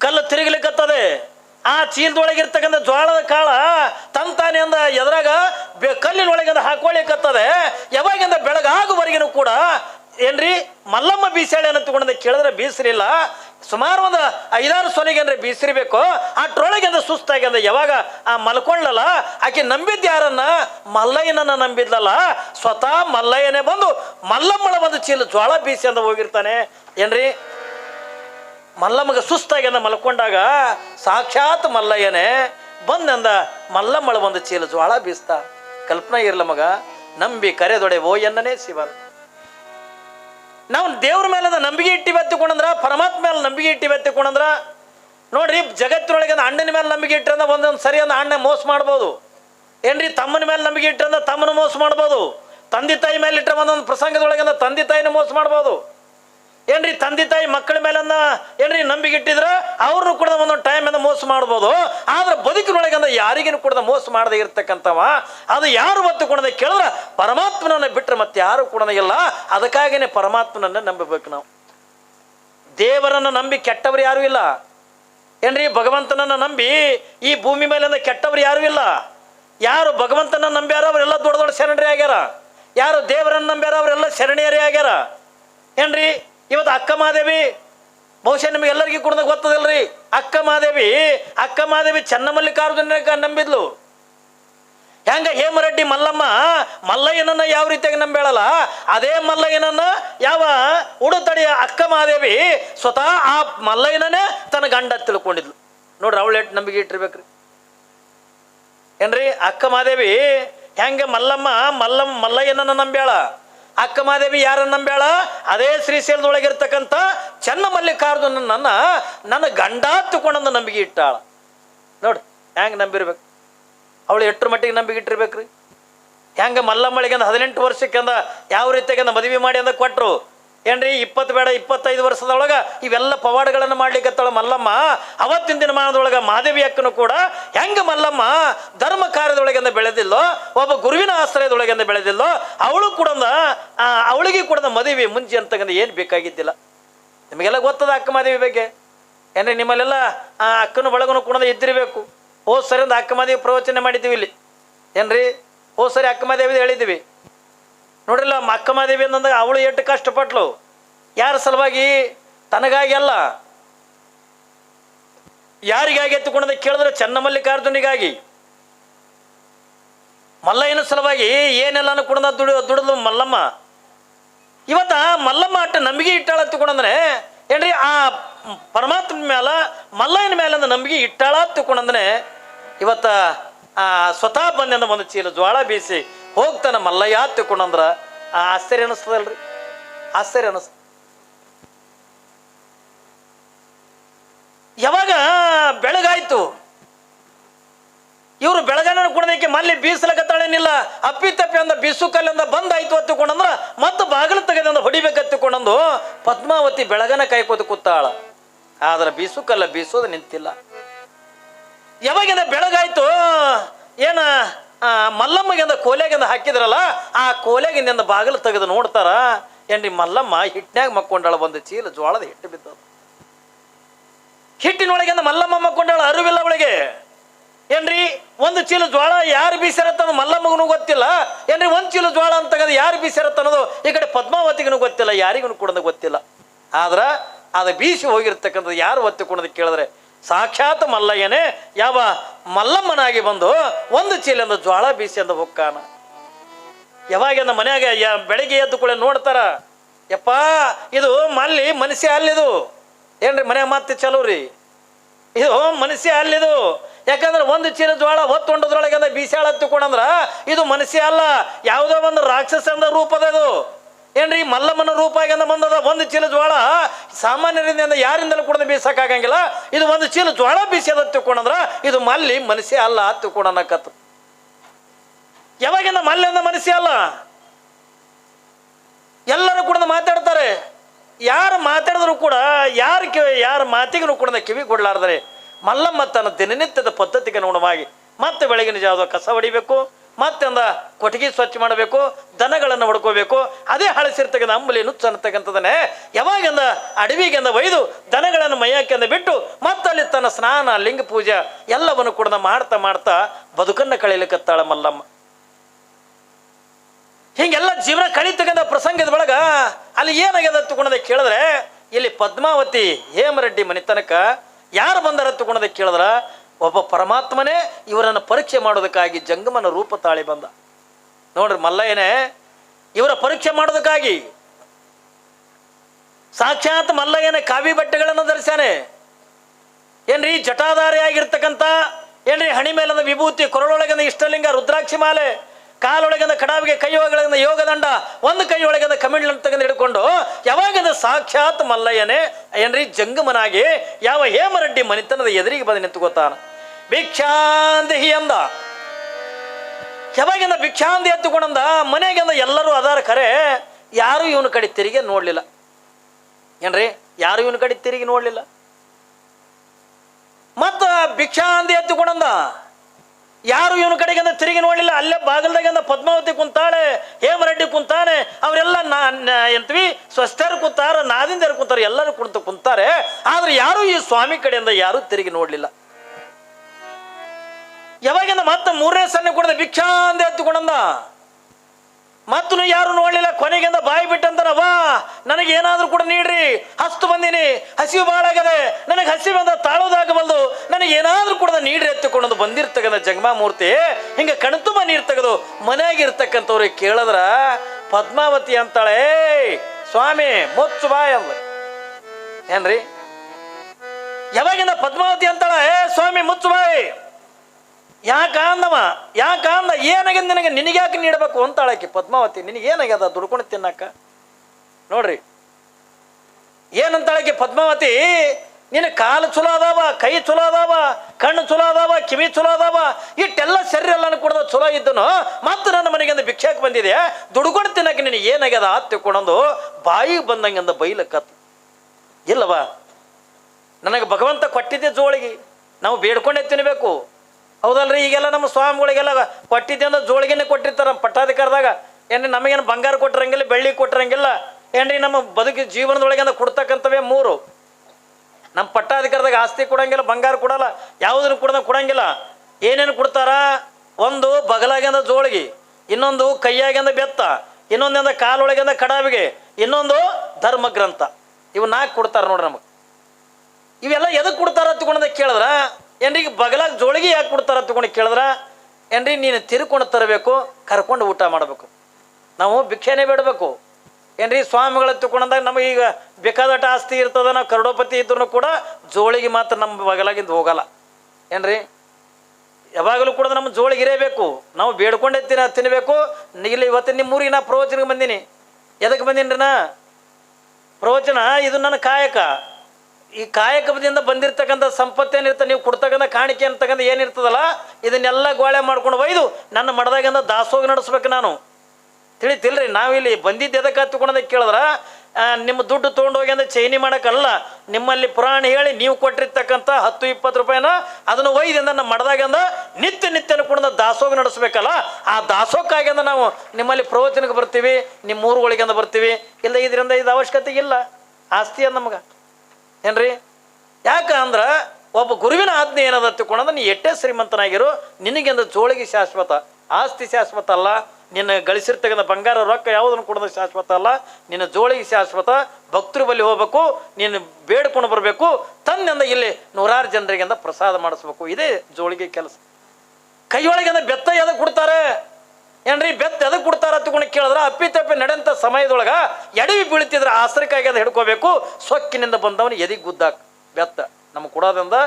ಕಲ್ಲು ತಿರುಗಲಿಕ್ಕತ್ತದೆ ಆ ಚೀಲದೊಳಗಿರ್ತಕ್ಕಂಥ ಜ್ವಾಳದ ಕಾಳ ತಂತಾನೆ ಅಂದ ಎದ್ರಾಗ ಕಲ್ಲಿನೊಳಗಿಂದ ಹಾಕೊಳ್ಳಿಕ್ಕತ್ತದೆ ಯಾವಾಗಿಂದ ಬೆಳಗಾಗುವವರೆಗೂ ಕೂಡ ಏನ್ರಿ, ಮಲ್ಲಮ್ಮ ಬೀಸಾಳೆ ಅನ್ನ ತಗೊಂಡ ಕೇಳಿದ್ರೆ ಬೀಸರಿಲ್ಲ. ಸುಮಾರು ಒಂದು ಐದಾರು ಅಂದ್ರೆ ಬೀಸಿರ್ಬೇಕು. ಸುಸ್ತಾಗಿ ಸುಸ್ತಾಗ್ಯದ. ಯಾವಾಗ ಆ ಮಲ್ಕೊಳ್ಳಲ್ಲ. ಆಕೆ ನಂಬಿದ್ದ ಯಾರನ್ನ? ಮಲ್ಲಯ್ಯನನ್ನ ನಂಬಿದ್ಲಲ್ಲ. ಸ್ವತಃ ಮಲ್ಲಯ್ಯನೇ ಬಂದು ಮಲ್ಲಮ್ಮಳ ಒಂದು ಚೀಲ ಜ್ವಾಳ ಬೀಸಿ ಅಂದ ಹೋಗಿರ್ತಾನೆ. ಏನ್ರಿ ಮಲ್ಲಮ್ಮಗ ಸುಸ್ತಾಗ್ಯದ ಮಲ್ಕೊಂಡಾಗ, ಸಾಕ್ಷಾತ್ ಮಲ್ಲಯ್ಯನೇ ಬಂದಂದ ಮಲ್ಲಮ್ಮಳ ಒಂದು ಚೀಲ ಜ್ವಾಳ ಬೀಸ್ತ. ಕಲ್ಪನೆ ಇರಲ ಮಗ, ನಂಬಿ ಕರೆದೊಡೆ ಓ ಎನ್ನನೇ ಶಿವನ್ ನಾವು ದೇವ್ರ ಮೇಲೆ ನಂಬಿಕೆ ಇಟ್ಟಿ ಎತ್ತಿಕೊಂಡಂದ್ರ ಪರಮಾತ್ಮ ಮೇಲೆ ನಂಬಿಕೆ ಇಟ್ಟಿ ಎತ್ತಿಕೊಂಡಂದ್ರ ನೋಡ್ರಿ, ಜಗತ್ತಿನೊಳಗೆ ಅಣ್ಣನ ಮೇಲೆ ನಂಬಿಕೆ ಇಟ್ಟಂದ್ರೆ ಒಂದೊಂದು ಸರಿ ಅಂದ ಅಣ್ಣ ಮೋಸ ಮಾಡ್ಬೋದು. ಏನ್ರಿ, ತಮ್ಮನ ಮೇಲೆ ನಂಬಿಕೆ ಇಟ್ಟಂದ್ರೆ ತಮ್ಮನ ಮೋಸ ಮಾಡ್ಬೋದು. ತಂದೆ ತಾಯಿ ಮೇಲೆ ಇಟ್ಟ ಒಂದೊಂದು ಪ್ರಸಂಗದೊಳಗೆ ಅಂದ ತಂದೆ ತಾಯಿನ ಮೋಸ ಮಾಡ್ಬೋದು. ಏನ್ರಿ ತಂದೆ ತಾಯಿ ಮಕ್ಕಳ ಮೇಲನ್ನ ಏನ್ರಿ ನಂಬಿಕೆ ಇಟ್ಟಿದ್ರ ಅವ್ರನ್ನು ಕೂಡ ಒಂದೊಂದು ಟೈಮ್ ಇಂದ ಮೋಸ ಮಾಡ್ಬೋದು. ಆದ್ರೆ ಬದುಕಿನೊಳಗೆ ಯಾರಿಗಿನ ಯಾರಿಗೂ ಕೂಡ ಮೋಸ ಮಾಡದೆ ಇರ್ತಕ್ಕಂಥವ? ಅದು ಯಾರು ಮತ್ತು ಕೂಡ ಕೇಳಿದ್ರೆ ಪರಮಾತ್ಮನನ್ನ ಬಿಟ್ಟರೆ ಮತ್ತೆ ಯಾರು ಕೂಡ ಇಲ್ಲ. ಅದಕ್ಕಾಗಿನೇ ಪರಮಾತ್ಮನನ್ನ ನಂಬಬೇಕು ನಾವು. ದೇವರನ್ನ ನಂಬಿ ಕೆಟ್ಟವರು ಯಾರು ಇಲ್ಲ. ಏನ್ರಿ ಭಗವಂತನನ್ನ ನಂಬಿ ಈ ಭೂಮಿ ಮೇಲಿಂದ ಕೆಟ್ಟವರು ಯಾರು ಇಲ್ಲ. ಯಾರು ಭಗವಂತನ ನಂಬ್ಯಾರ ಅವರೆಲ್ಲ ದೊಡ್ಡ ದೊಡ್ಡ ಶರಣರೇ ಆಗ್ಯಾರ. ಯಾರು ದೇವರನ್ನ ನಂಬ್ಯಾರ ಅವರೆಲ್ಲ ಶರಣೆಯರೇ ಆಗ್ಯಾರ. ಏನ್ರಿ? ಇವತ್ತು ಅಕ್ಕ ಮಾದೇವಿ, ಬಹುಶಃ ನಿಮಗೆಲ್ಲರಿಗೂ ಕೂಡ ಗೊತ್ತದಲ್ರಿ. ಅಕ್ಕ ಮಾದೇವಿ ಅಕ್ಕ ಮಾದೇವಿ ಚನ್ನಮಲ್ಲಿಕಾರ್ಜುನ ನಂಬಿದ್ಲು. ಹೆಂಗ ಹೇಮರೆಡ್ಡಿ ಮಲ್ಲಮ್ಮ, ಮಲ್ಲಯ್ಯನನ್ನ ಯಾವ ರೀತಿಯಾಗಿ ನಂಬೇಳಲ್ಲ ಅದೇ ಮಲ್ಲಯ್ಯನನ್ನ ಯಾವ ಉಡುತಡಿಯ ಅಕ್ಕ ಮಾದೇವಿ ಸ್ವತಃ ಆ ಮಲ್ಲಯ್ಯನೇ ತನ್ನ ಗಂಡ ತಿಳ್ಕೊಂಡಿದ್ಲು. ನೋಡ್ರಿ ಅವಳು ಎಷ್ಟು ನಂಬಿಕೆ ಇಟ್ಟಿರ್ಬೇಕ್ರಿ. ಏನ್ರಿ, ಅಕ್ಕ ಮಾದೇವಿ, ಹೆಂಗ ಮಲ್ಲಮ್ಮ ಮಲ್ಲಮ್ಮ ಮಲ್ಲಯ್ಯನನ್ನ ನಂಬ್ಯಾಳ? ಅಕ್ಕ ಮಾದೇವಿ ಯಾರನ್ನ ನಂಬ್ಯಾಳ? ಅದೇ ಶ್ರೀಶೈಲದೊಳಗಿರ್ತಕ್ಕಂಥ ಚೆನ್ನ ಮಲ್ಲಿಕಾರ್ಜುನನ್ನ ನನ್ನ ಗಂಡ ತಗೊಂಡಂದು ನಂಬಿಕೆ ಇಟ್ಟಾಳ. ನೋಡಿ ಹೆಂಗೆ ನಂಬಿರ್ಬೇಕು? ಅವಳು ಎಷ್ಟರ ಮಟ್ಟಿಗೆ ನಂಬಿಕೆ ಇಟ್ಟಿರ್ಬೇಕ್ರಿ? ಹೆಂಗೆ ಮಲ್ಲಮ್ಮಳಿಗೆ ಹದಿನೆಂಟು ವರ್ಷಕ್ಕೆ ಅಂದ ಯಾವ ರೀತಿಯಾಗಿ ಅಂದ ಮದುವೆ ಮಾಡಿ ಅಂದ ಕೊಟ್ಟರು ಏನ್ರಿ, ಇಪ್ಪತ್ತು ಬೇಡ, ಇಪ್ಪತ್ತೈದು ವರ್ಷದೊಳಗೆ ಇವೆಲ್ಲ ಪವಾಡಗಳನ್ನು ಮಾಡ್ಲಿಕ್ಕತ್ತಳ ಮಲ್ಲಮ್ಮ? ಅವತ್ತಿನ ದಿನಮಾನದೊಳಗೆ ಮಾದೇವಿ ಅಕ್ಕನು ಕೂಡ ಹೆಂಗೆ ಮಲ್ಲಮ್ಮ, ಧರ್ಮ ಕಾರ್ಯದೊಳಗಿಂದ ಬೆಳೆದಿಲ್ಲೋ, ಒಬ್ಬ ಗುರುವಿನ ಆಶ್ರಯದೊಳಗಿಂದ ಬೆಳೆದಿಲ್ಲೋ, ಅವಳು ಕೂಡ ಅವಳಿಗೆ ಕೂಡ ಮದುವೆ ಮುಂಚೆ ಅಂತಕ್ಕಂಥ ಏನು ಬೇಕಾಗಿದ್ದಿಲ್ಲ. ನಿಮಗೆಲ್ಲ ಗೊತ್ತದ ಅಕ್ಕ ಮಾದೇವಿ ಬಗ್ಗೆ? ಏನ್ರಿ, ನಿಮ್ಮಲ್ಲೆಲ್ಲ, ಆ, ಅಕ್ಕನ ಬಳಗನು ಕೂಡ ಇದ್ದಿರಬೇಕು. ಹೋದ್ ಸರಿ ಅಕ್ಕ ಮಾದೇವಿ ಪ್ರವಚನ ಮಾಡಿದ್ದೀವಿ ಇಲ್ಲಿ. ಏನ್ರಿ ಹೋದ್ ಸರಿ ಅಕ್ಕ ಮಾದೇವಿ ಹೇಳಿದ್ದೀವಿ. ನೋಡ್ರಿಲ್ಲ ಮಕ್ಕಮಾದೇವಿ ಅಂತಂದಾಗ ಅವಳು ಎಷ್ಟು ಕಷ್ಟಪಟ್ಲು? ಯಾರ ಸಲುವಾಗಿ? ತನಗಾಗಿ ಅಲ್ಲ. ಯಾರಿಗಾಗಿ ಎತ್ತುಕೊಂಡದ ಕೇಳಿದ್ರೆ ಚನ್ನಮಲ್ಲಿಕಾರ್ಜುನಿಗಾಗಿ ಮಲ್ಲಯ್ಯನ ಸಲುವಾಗಿ ಏನೆಲ್ಲನೂ ಕುಣದ ದುಡಿ, ದುಡಿದ್ಲು ಮಲ್ಲಮ್ಮ. ಇವತ್ತ ಮಲ್ಲಮ್ಮ ಅಟ್ಟ ನಂಬಿಕೆ ಇಟ್ಟಾಳ ಎತ್ತುಕೊಂಡಂದ್ರೆ, ಏನ್ರಿ, ಆ ಪರಮಾತ್ಮ ಮೇಲೆ ಮಲ್ಲಯ್ಯನ ಮೇಲೆ ಒಂದು ನಂಬಿಕೆ ಇಟ್ಟಾಳ ತಿಳ್ಕೊಂಡಂದ್ರೆ ಇವತ್ತ, ಆ, ಸ್ವತಃ ಬಂದಿಂದ ಒಂದು ಚೀಲ ಜ್ವಾಳ ಬೀಸಿ ಹೋಗ್ತಾನ ಮಲ್ಲಯ್ಯ ತಿಳ್ಕೊಂಡಂದ್ರ ಆ ಆಶ್ಚರ್ಯ ಅನಿಸ್ತದಲ್ರಿ? ಆಶ್ಚರ್ಯ ಅನಿಸ್ತ ಯಾವಾಗ ಬೆಳಗಾಯ್ತು? ಇವರು ಬೆಳಗನ ಕುಡದಕ್ಕೆ ಮಲ್ಲಿ ಬೀಸಲಕತ್ತಾಳೇನಿಲ್ಲ, ಅಪ್ಪಿ ತಪ್ಪಿ ಅಂದ ಬೀಸು ಕಲ್ಲಿಂದ ಬಂದಾಯ್ತು ಹತ್ತುಕೊಂಡಂದ್ರ ಮತ್ತೆ ಬಾಗಿಲು ತೆಗೆದಂದ ಹೊಡಿಬೇಕತ್ತಿಕೊಂಡಂದು ಪದ್ಮಾವತಿ ಬೆಳಗನ ಕಾಯ್ಕೋತ ಕೂತಾಳ. ಆದ್ರೆ ಬೀಸು ಕಲ್ಲ ಬೀಸೋದು ನಿಂತಿಲ್ಲ. ಯಾವಾಗಿಂದ ಬೆಳಗಾಯ್ತು? ಏನ? ಮಲ್ಲಮ್ಮಗಿಂದ ಕೋಲೆಗಿಂದ ಹಾಕಿದ್ರಲ್ಲ, ಆ ಕೋಲೆಗಿಂದ ಬಾಗಿಲು ತೆಗೆದು ನೋಡ್ತಾರ ಏನ್ರಿ ಮಲ್ಲಮ್ಮ ಹಿಟ್ನ್ಯಾಗ ಮಕ್ಕೊಂಡಾಳ, ಒಂದು ಚೀಲ ಜೋಳದ ಹಿಟ್ಟು ಬಿದ್ದದ. ಹಿಟ್ಟಿನೊಳಗಿಂದ ಮಲ್ಲಮ್ಮ ಮಕ್ಕೊಂಡಾಳ, ಅರಿವಿಲ್ಲ ಅವಳಿಗೆ. ಏನ್ರಿ, ಒಂದು ಚೀಲ ಜ್ವಾಳ ಯಾರು ಬೀಸಿರತ್ತನೋ ಮಲ್ಲಮ್ಮಗೂ ಗೊತ್ತಿಲ್ಲ. ಏನ್ರಿ, ಒಂದು ಚೀಲ ಜ್ವಾಳ ಅಂತ ತೆಗೆದು ಯಾರು ಬೀಸಿರತ್ತನ್ನೋದು ಈ ಕಡೆ ಪದ್ಮಾವತಿಗೂ ಗೊತ್ತಿಲ್ಲ ಯಾರಿಗೂ ಕೂಡ ಗೊತ್ತಿಲ್ಲ. ಆದ್ರೆ, ಅದು ಬೀಸಿ ಹೋಗಿರ್ತಕ್ಕಂಥದ್ದು ಯಾರು ಒತ್ತಿಕೊಂಡದ ಕೇಳಿದ್ರೆ ಸಾಕ್ಷಾತ್ ಮಲ್ಲಯ್ಯನೇ, ಯಾವ ಮಲ್ಲಮ್ಮನಾಗಿ ಬಂದು ಒಂದು ಚೀಲಂದ ಜ್ವಾಳ ಬೀಸಿ ಅಂದ ಹೊಕ್ಕಾನ ಯಾವಾಗಿಂದ ಮನ್ಯಾಗ ಬೆಳಿಗ್ಗೆ ಎದ್ದು ಕೂಡ ನೋಡ್ತಾರ, ಯಪ್ಪ, ಇದು ಮಲ್ಲಿ ಮನಸ್ಸಿ ಅಲ್ಲಿದು. ಏನ್ರಿ ಮನ್ಯಾಗ ಮತ್ತೆ ಚಲೋ ರೀ? ಇದು ಮನಸ್ಸಿ ಅಲ್ಲಿದು. ಯಾಕಂದ್ರೆ ಒಂದು ಚೀಲ ಜ್ವಾಳ ಹೊತ್ತೊಂಡದ್ರೊಳಗೆ ಬೀಸಾಳ ಹತ್ತಿಕೊಂಡಂದ್ರ ಇದು ಮನಸ್ಸಿ ಅಲ್ಲ. ಯಾವುದೋ ಒಂದು ರಾಕ್ಷಸಂದ ರೂಪದ ಇದು. ಏನ್ರಿ ಮಲ್ಲಮ್ಮನ ರೂಪ ಆಗಿಂದ ಬಂದದ? ಒಂದು ಚೀಲ ಜ್ವಾಳ. ಸಾಮಾನ್ಯರಿಂದ ಯಾರಿಂದಲೂ ಕೂಡ ಬೀಸಕ್ಕಾಗಂಗಿಲ್ಲ. ಇದು ಒಂದು ಚೀಲ ಜ್ವಾಳ ಬೀಸದ ತಿಳ್ಕೊಂಡ್ರ ಇದು ಮಲ್ಲಿ ಮನಸ್ಸೇ ಅಲ್ಲ ತಿಳ್ಕೊಂಡನಕತ್ತು ಯಾವಾಗಿಂದ ಮಲ್ಲಿಂದ ಮನಸ್ಸೇ ಅಲ್ಲ? ಎಲ್ಲರೂ ಕೂಡ ಮಾತಾಡ್ತಾರೆ. ಯಾರು ಮಾತಾಡಿದ್ರು ಕೂಡ ಯಾರು ಕಿವಿ, ಯಾರ ಮಾತಿಗೂ ಕೂಡ ಕಿವಿ ಕೊಡ್ಲಾರ್ದರೆ ಮಲ್ಲಮ್ಮ ತನ್ನ ದಿನನಿತ್ಯದ ಪದ್ಧತಿಗೆ ಅನುಗುಣವಾಗಿ ಮತ್ತೆ ಬೆಳಗಿನ ಜಾವದ ಕಸ ಹೊಡಿಬೇಕು. ಮತ್ತೊಂದ ಕೊಟ್ಟಿಗೆ ಸ್ವಚ್ಛ ಮಾಡಬೇಕು, ದನಗಳನ್ನು ಹೊಡ್ಕೋಬೇಕು, ಅದೇ ಹಳಸಿರ್ತಕ್ಕಂಥ ಅಂಬಲಿ ನುಚ್ಚು ಅನ್ನತಕ್ಕಂಥದನ್ನೇ ಯಾವಾಗಿಂದ ಅಡವಿಗೆಂದ ಒಯ್ದು ದನಗಳನ್ನು ಮೈಯಾಕೆಂದ ಬಿಟ್ಟು ಮತ್ತಲ್ಲಿ ತನ್ನ ಸ್ನಾನ, ಲಿಂಗ ಪೂಜೆ ಎಲ್ಲವನ್ನು ಕೂಡ ಮಾಡ್ತಾ ಮಾಡ್ತಾ ಬದುಕನ್ನು ಕಳೀಲಿಕ್ಕತ್ತಾಳ ಮಲ್ಲಮ್ಮ. ಹಿಂಗೆಲ್ಲ ಜೀವನ ಕಳೀತಕ್ಕಂಥ ಪ್ರಸಂಗದ ಒಳಗ ಅಲ್ಲಿ ಏನಾಗ್ಯದ ತಗೊಂಡದ ಕೇಳಿದ್ರೆ, ಇಲ್ಲಿ ಪದ್ಮಾವತಿ ಹೇಮರೆಡ್ಡಿ ಮನೆತನಕ ಯಾರು ಬಂದಾರ ತಗೊಂಡದ ಕೇಳಿದ್ರ ಒಬ್ಬ ಪರಮಾತ್ಮನೇ ಇವರನ್ನು ಪರೀಕ್ಷೆ ಮಾಡೋದಕ್ಕಾಗಿ ಜಂಗಮನ ರೂಪ ತಾಳಿ ಬಂದ. ನೋಡ್ರಿ ಮಲ್ಲಯ್ಯನೇ, ಇವರ ಪರೀಕ್ಷೆ ಮಾಡೋದಕ್ಕಾಗಿ ಸಾಕ್ಷಾತ್ ಮಲ್ಲಯ್ಯನ ಕಾವಿ ಬಟ್ಟೆಗಳನ್ನು ಧರಿಸ್ಯಾನೆ. ಏನ್ರಿ ಜಟಾಧಾರಿ ಆಗಿರ್ತಕ್ಕಂಥ ಏನ್ರಿ ಹಣಿ ಮೇಲದ ವಿಭೂತಿ, ಕೊರಳೊಳಗಿನ ಇಷ್ಟಲಿಂಗ, ರುದ್ರಾಕ್ಷಿ ಮಾಲೆ, ಕಾಲೊಳಗಿನ ಕಡಾವಿಗೆ ಕೈ ಯೋಗದಂಡ, ಒಂದು ಕೈ ಒಳಗಿನ ಕಮಿಂಡ್ ತೆಗೆದು ಹಿಡ್ಕೊಂಡು ಯಾವಾಗಿನ ಸಾಕ್ಷಾತ್ ಮಲ್ಲಯ್ಯನೇ, ಏನ್ರಿ, ಜಂಗಮನಾಗಿ ಯಾವ ಹೇಮರೆಡ್ಡಿ ಮನಿತನದ ಎದುರಿಗೆ ಬಂದು ನಿಂತುಕೊತಾನ. ಭಿಕ್ಷಾಂದೇಹಿ ಅಂದ. ಯಾವಾಗಿಂದ ಭಿಕ್ಷಾಂದಿ ಎತ್ತುಕೊಂಡಂದ ಮನೆಗಿಂದ ಎಲ್ಲರೂ ಅದಾರ ಖರೆ, ಯಾರು ಇವನ ಕಡೆ ತಿರುಗಿ ನೋಡಲಿಲ್ಲ. ಏನ್ರಿ? ಯಾರು ಇವನ ಕಡೆ ತಿರುಗಿ ನೋಡಲಿಲ್ಲ. ಮತ್ತ ಭಿಕ್ಷಾಂದಿ ಎತ್ತುಕೊಂಡಂದ ಯಾರು ಇವನ ಕಡೆಗಿಂದ ತಿರುಗಿ ನೋಡಲಿಲ್ಲ. ಅಲ್ಲೇ ಬಾಗಲ್ದಾಗಿಂದ ಪದ್ಮಾವತಿ ಕುಂತಾಳೆ, ಹೇಮರೆಡ್ಡಿ ಕುಂತಾನೆ, ಅವರೆಲ್ಲ ನಾ, ಎಂತೀವಿ, ಸ್ವಸ್ಥರು ಕುಂತಾರ, ನಾದಿಂದರು ಕುಂತಾರೆ, ಎಲ್ಲರೂ ಕುಂತು ಕುಂತಾರೆ. ಆದ್ರೆ ಯಾರು ಈ ಸ್ವಾಮಿ ಕಡೆಯಿಂದ ಯಾರು ತಿರುಗಿ ನೋಡಲಿಲ್ಲ. ಯಾವಾಗಿಂದ ಮತ್ತೆ ಮೂರನೇ ಸನ್ನೆ ಕೊಡದೆ ಭಿಕ್ಷಾ ಅಂದೆ ಎತ್ತುಕೊಂಡಂದ ಮತ್ತೂ ಯಾರು ನೋಡಲಿಲ್ಲ ಕೊನೆಗಿಂದ ಬಾಯಿ ಬಿಟ್ಟಂತಾರವ್ವ ನನಗೆ ಏನಾದರೂ ಕೂಡ ನೀಡ್ರಿ ಹಸ್ತು ಬಂದೀನಿ ಹಸಿವು ಬಾಳಾಗದೆ ನನಗೆ ಹಸಿ ಬಂದ ತಾಳೋದಾಗಬಲ್ದು ನನಗೆ ಏನಾದರೂ ಕೂಡ ನೀಡ್ರಿ ಎತ್ತಿಕೊಂಡು ಬಂದಿರ್ತಕ್ಕಂಥ ಜಗಮಾಮೂರ್ತಿ ಹಿಂಗೆ ಕಣ್ತುಂಬ ನೀರು ತೆಗೆದು ಮನೆಯಾಗಿರ್ತಕ್ಕಂಥವ್ರಿಗೆ ಕೇಳಿದ್ರ ಪದ್ಮಾವತಿ ಅಂತಾಳೆ "ಏಯ್, ಸ್ವಾಮಿ ಮುಚ್ಚು ಬಾಯ್ ಅಂದ ಏನ್ರಿ? ಯಾವಾಗಿಂದ ಪದ್ಮಾವತಿ ಅಂತಾಳ ಏ ಸ್ವಾಮಿ ಮುಚ್ಚು ಬಾಯ್. ಯಾಕ ಅಂದವ? ಯಾಕ ಅಂದ? ಏನಾಗ್ಯದ ನಿನಗೆ? ನಿನಗ್ಯಾಕೆ ನೀಡಬೇಕು ಅಂತಾಳಕಿ ಪದ್ಮಾವತಿ. ನಿನಗೆ ಏನಾಗ್ಯದ? ದುಡ್ಕೊಂಡು ತಿನ್ನಕ್ಕ ನೋಡ್ರಿ. ಏನಂತಾಳಕಿ ಪದ್ಮಾವತಿ? ನಿನ್ನ ಕಾಲು ಚಲೋ ಅದಾವ, ಕೈ ಚಲೋ ಅದಾವ, ಕಣ್ಣು ಚಲೋ ಅದಾವ, ಕಿವಿ ಚಲೋ ಅದಾವ, ಇಟ್ಟೆಲ್ಲ ಸರಿ ಎಲ್ಲಾನು ಕುಡ್ದ ಚಲೋ ಇದ್ದನು. ಮತ್ತೆ ನನ್ನ ಮನೆಗಿಂದ ಭಿಕ್ಷಾಕ್ ಬಂದಿದೆ ದುಡ್ಕೊಂಡು ತಿನ್ನಕ್ಕೆ ನಿನಗೆ ಏನಾಗ್ಯದ? ಆತ್ ತಿಳ್ಕೊಂಡೊಂದು ಬಾಯಿಗೆ ಬಂದಂಗಂದ ಬೈಲಕ್ಕತ್ತು ಇಲ್ಲವಾ? ನನಗೆ ಭಗವಂತ ಕೊಟ್ಟಿದ್ದೆ ಜೋಳಿಗೆ. ನಾವು ಬೇಡ್ಕೊಂಡೇ ತಿನ್ನಬೇಕು ಹೌದಲ್ರಿ, ಈಗೆಲ್ಲ ನಮ್ಮ ಸ್ವಾಮಿಗಳಿಗೆಲ್ಲ ಕೊಟ್ಟಿದ್ದೆ ಅಂದ್ರೆ ಜೋಳಿಗೆನೆ ಕೊಟ್ಟಿರ್ತಾರೆ ನಮ್ಮ ಪಟ್ಟಾಧಿಕಾರದಾಗ. ಏನ್ರಿ, ನಮಗೇನು ಬಂಗಾರ ಕೊಟ್ಟಿರಂಗಿಲ್ಲ, ಬೆಳ್ಳಿ ಕೊಟ್ಟಿರಂಗಿಲ್ಲ. ಏನ್ರಿ, ನಮ್ಮ ಬದುಕಿ ಜೀವನದೊಳಗೆ ಅಂದ್ರೆ ಕೊಡ್ತಕ್ಕಂಥವೇ ಮೂರು. ನಮ್ಮ ಪಟ್ಟಾಧಿಕಾರದಾಗ ಆಸ್ತಿ ಕೊಡಂಗಿಲ್ಲ, ಬಂಗಾರ ಕೊಡಲ್ಲ, ಯಾವುದನ್ನು ಕೂಡ ಕೊಡಂಗಿಲ್ಲ. ಏನೇನು ಕೊಡ್ತಾರ? ಒಂದು ಬಗಲಾಗಿಂದ ಜೋಳಿಗೆ, ಇನ್ನೊಂದು ಕೈಯಾಗಿಂದ ಬೆತ್ತ ಇನ್ನೊಂದಿಂದ ಕಾಲೊಳಗಿಂದ ಕಡಾವಿಗೆ, ಇನ್ನೊಂದು ಧರ್ಮ ಗ್ರಂಥ ಇವು ನಾಲ್ಕು ಕೊಡ್ತಾರೆ ನೋಡ್ರಿ ನಮಗೆ. ಇವೆಲ್ಲ ಎದಕ್ಕೆ ಕೊಡ್ತಾರ ಅಂತ ಕೇಳಿದ್ರ? ಏನ್ರಿ, ಬಗಲಾಗ ಜೋಳಿಗೆ ಯಾಕೆ ತಗೊಂಡು ಕೇಳಿದ್ರೆ, ಏನ್ರಿ ನೀನು ತಿರ್ಕೊಂಡು ತರಬೇಕು, ಕರ್ಕೊಂಡು ಊಟ ಮಾಡಬೇಕು. ನಾವು ಭಿಕ್ಷೆನೇ ಬೇಡಬೇಕು. ಏನ್ರಿ ಸ್ವಾಮಿಗಳ ತಗೊಂಡಾಗ ನಮಗೆ ಈಗ ಬೇಕಾದಟ ಆಸ್ತಿ ಇರ್ತದ, ನಾವು ಕರಡೋಪತಿ ಇದ್ರೂ ಕೂಡ ಜೋಳಿಗೆ ಮಾತ್ರ ನಮ್ಮ ಬಗಲಾಗಿಂದ ಹೋಗಲ್ಲ. ಏನ್ರಿ? ಯಾವಾಗಲೂ ಕೂಡ ನಮ್ಮ ಜೋಳಿಗೆ ಇರಬೇಕು. ನಾವು ಬೇಡ್ಕೊಂಡೇ ತಿನ್ನ ತಿನ್ನಬೇಕು ಇಲ್ಲಿ ಇವತ್ತು ನಿಮ್ಮ ಊರಿಗೆ ನಾ ಪ್ರವಚನಕ್ಕೆ ಬಂದೀನಿ. ಎದಕ್ಕೆ ಬಂದೀನಿ ರೀ ನಾ? ಪ್ರವಚನ, ಇದು ನನ್ನ ಕಾಯಕ. ಈ ಕಾಯಕದಿಂದ ಬಂದಿರತಕ್ಕಂಥ ಸಂಪತ್ತೇನಿರ್ತದೆ ನೀವು ಕೊಡ್ತಕ್ಕಂಥ ಕಾಣಿಕೆ ಅಂತಕ್ಕಂಥ ಏನಿರ್ತದಲ್ಲ, ಇದನ್ನೆಲ್ಲ ಗೋಳೆ ಮಾಡ್ಕೊಂಡು ಒಯ್ದು ನನ್ನ ಮಡದಾಗಿಂದ ದಾಸೋಗ ನಡೆಸ್ಬೇಕು ನಾನು. ತಿಳಿತಿಲ್ರಿ ನಾವಿಲ್ಲಿ ಬಂದಿದ್ದು ಎದಕ್ಕೆ ಹತ್ತುಕೊಂಡೋದಕ್ಕೆ ಕೇಳಿದ್ರ ನಿಮ್ಮ ದುಡ್ಡು ತೊಗೊಂಡೋಗಿ ಅಂದ್ರೆ ಚೈನಿ ಮಾಡೋಕ್ಕಲ್ಲ. ನಿಮ್ಮಲ್ಲಿ ಪುರಾಣ ಹೇಳಿ ನೀವು ಕೊಟ್ಟಿರ್ತಕ್ಕಂಥ ಹತ್ತು, ಇಪ್ಪತ್ತು ರೂಪಾಯಿನ ಅದನ್ನು ಒಯ್ದಿಂದ ನಮ್ಮ ಮಡದಾಗಿಂದ ನಿತ್ಯ ನಿತ್ಯನ ಕೂಡ ದಾಸೋಗ ನಡೆಸ್ಬೇಕಲ್ಲ. ಆ ದಾಸೋಕ್ಕಾಗಿಂದ ನಾವು ನಿಮ್ಮಲ್ಲಿ ಪ್ರವಚನಕ್ಕೆ ಬರ್ತೀವಿ, ನಿಮ್ಮ ಊರುಗಳಿಗೆ ಬರ್ತೀವಿ. ಇಲ್ಲ, ಇದರಿಂದ ಇದು ಅವಶ್ಯಕತೆ ಇಲ್ಲ. ಆಸ್ತಿಯ ನಮಗೆ. ಏನ್ರಿ? ಯಾಕ ಅಂದ್ರ ಒಬ್ಬ ಗುರುವಿನ ಆಜ್ಞೆ ಏನದ ತಿಳ್ಕೊಂಡ್ರೆ ನೀ ಎಟ್ಟೆ ಶ್ರೀಮಂತನಾಗಿರು ನಿನಗೆಂದ್ರೆ ಜೋಳಿಗೆ ಶಾಶ್ವತ. ಆಸ್ತಿ ಶಾಶ್ವತ ಅಲ್ಲ, ನಿನ್ನ ಗಳಿಸಿರ್ತಕ್ಕಂಥ ಬಂಗಾರ ರೊಕ್ಕ ಯಾವುದನ್ನು ಕೊಡೋದು ಶಾಶ್ವತ ಅಲ್ಲ, ನಿನ್ನ ಜೋಳಿಗೆ ಶಾಶ್ವತ, ಭಕ್ತರು ಬಲಿ ಹೋಗ್ಬೇಕು, ನೀನು ಬೇಡ್ಕೊಂಡು ಬರಬೇಕು ತನ್ನಿಂದ ಇಲ್ಲಿ ನೂರಾರು ಜನರಿಗೆಂದ ಪ್ರಸಾದ ಮಾಡಿಸ್ಬೇಕು. ಇದೇ ಜೋಳಿಗೆ ಕೆಲಸ. ಕೈಯೊಳಗೆಂದ ಬೆತ್ತ ಯಾವ್ದು ಕೊಡ್ತಾರೆ. ಏನ್ರಿ, ಬೆತ್ತ ಎದಕ್ಕೆ ಕೊಡ್ತಾರ ತಗೊಂಡು ಕೇಳಿದ್ರೆ, ಅಪ್ಪಿ ತಪ್ಪಿ ನಡೆಂತ ಸಮಯದೊಳಗ ಎಡವಿ ಬೀಳ್ತಿದ್ರೆ ಆಸರಿಕಾಗಿ ಅದು ಹಿಡ್ಕೋಬೇಕು. ಸೊಕ್ಕಿನಿಂದ ಬಂದವನು ಎದಿಗೆ ಗುದ್ದಾಕ. ಬೆತ್ತ ನಮ್ಗೆ ಕೊಡೋದ್ರಿಂದ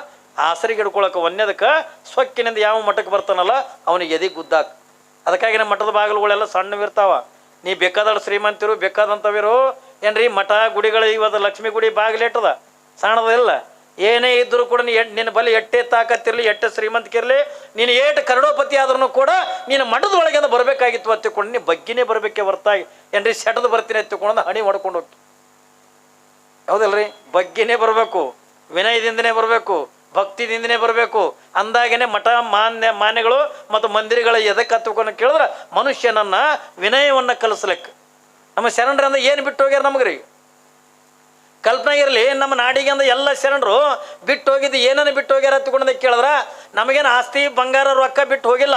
ಆಸರಿಗೆ ಹಿಡ್ಕೊಳಕ್ಕೆ ಒಂದೇದಕ್ಕೆ ಸೊಕ್ಕಿನಿಂದ ಯಾವ ಮಠಕ್ಕೆ ಬರ್ತಾನಲ್ಲ, ಅವನಿಗೆ ಎದಿಗೆ ಗುದ್ದಾಕ. ಅದಕ್ಕಾಗಿ ನಮ್ಮ ಮಠದ ಬಾಗಿಲುಗಳೆಲ್ಲ ಸಣ್ಣವಿರ್ತಾವ ನೀ ಬೇಕಾದಳು ಶ್ರೀಮಂತಿರು ಬೇಕಾದಂಥವಿರು ಏನ್ರಿ, ಮಠ ಗುಡಿಗಳು ಇವತ್ತು ಲಕ್ಷ್ಮೀ ಗುಡಿ ಬಾಗಿಲಿಟ್ಟದ ಸಣ್ಣದಿಲ್ಲ ಏನೇ ಇದ್ದರೂ ಕೂಡ ನಿನ್ನ ಬಳಿ ಎಟ್ಟೆ ತಾಕತ್ತಿರಲಿ, ಎಟ್ಟೆ ಶ್ರೀಮಂತಿಕಿರಲಿ, ನೀನು ಏಟು ಕರಡೋಪತಿ ಆದ್ರೂ ಕೂಡ ನೀನು ಮಠದ ಒಳಗಿಂದ ಬರಬೇಕಾಗಿತ್ತು ಅತ್ತಿಕೊಂಡು ನೀ ಬಗ್ಗಿನೇ ಬರಬೇಕೆ ಹೊರತಾಗಿ ಏನ್ರಿ ಸೆಟದ ಬರ್ತೀನಿ ಎತ್ತಿಕೊಂಡು ಹಣಿ ಹೊಡ್ಕೊಂಡು ಹೋಗಿ. ಹೌದಲ್ರಿ? ಬಗ್ಗಿನೇ ಬರಬೇಕು, ವಿನಯದಿಂದನೇ ಬರಬೇಕು, ಭಕ್ತಿದಿಂದನೇ ಬರಬೇಕು. ಅಂದಾಗೇನೆ ಮಠ ಮಾನ್ಯ ಮಾನ್ಯಗಳು ಮತ್ತು ಮಂದಿರಗಳ ಎದಕ್ಕೆ ಹತ್ಕೊಂಡು ಕೇಳಿದ್ರೆ ಮನುಷ್ಯನನ್ನ ವಿನಯವನ್ನು ಕಲಿಸ್ಲಿಕ್ಕೆ. ನಮ್ಮ ಶರಣರಿಂದ ಏನು ಬಿಟ್ಟು ಹೋಗ್ಯಾರ ನಮಗ್ರಿ? ಕಲ್ಪನೆ ಇರಲಿ, ನಮ್ಮ ನಾಡಿಗೆ ಅಂದ ಎಲ್ಲ ಶರಣರು ಬಿಟ್ಟು ಹೋಗಿದ್ದು ಏನೇನು ಬಿಟ್ಟು ಹೋಗ್ಯಾರ ಹತ್ಕೊಂಡ ಕೇಳಿದ್ರ, ನಮಗೇನು ಆಸ್ತಿ, ಬಂಗಾರ, ರೊಕ್ಕ ಬಿಟ್ಟು ಹೋಗಿಲ್ಲ.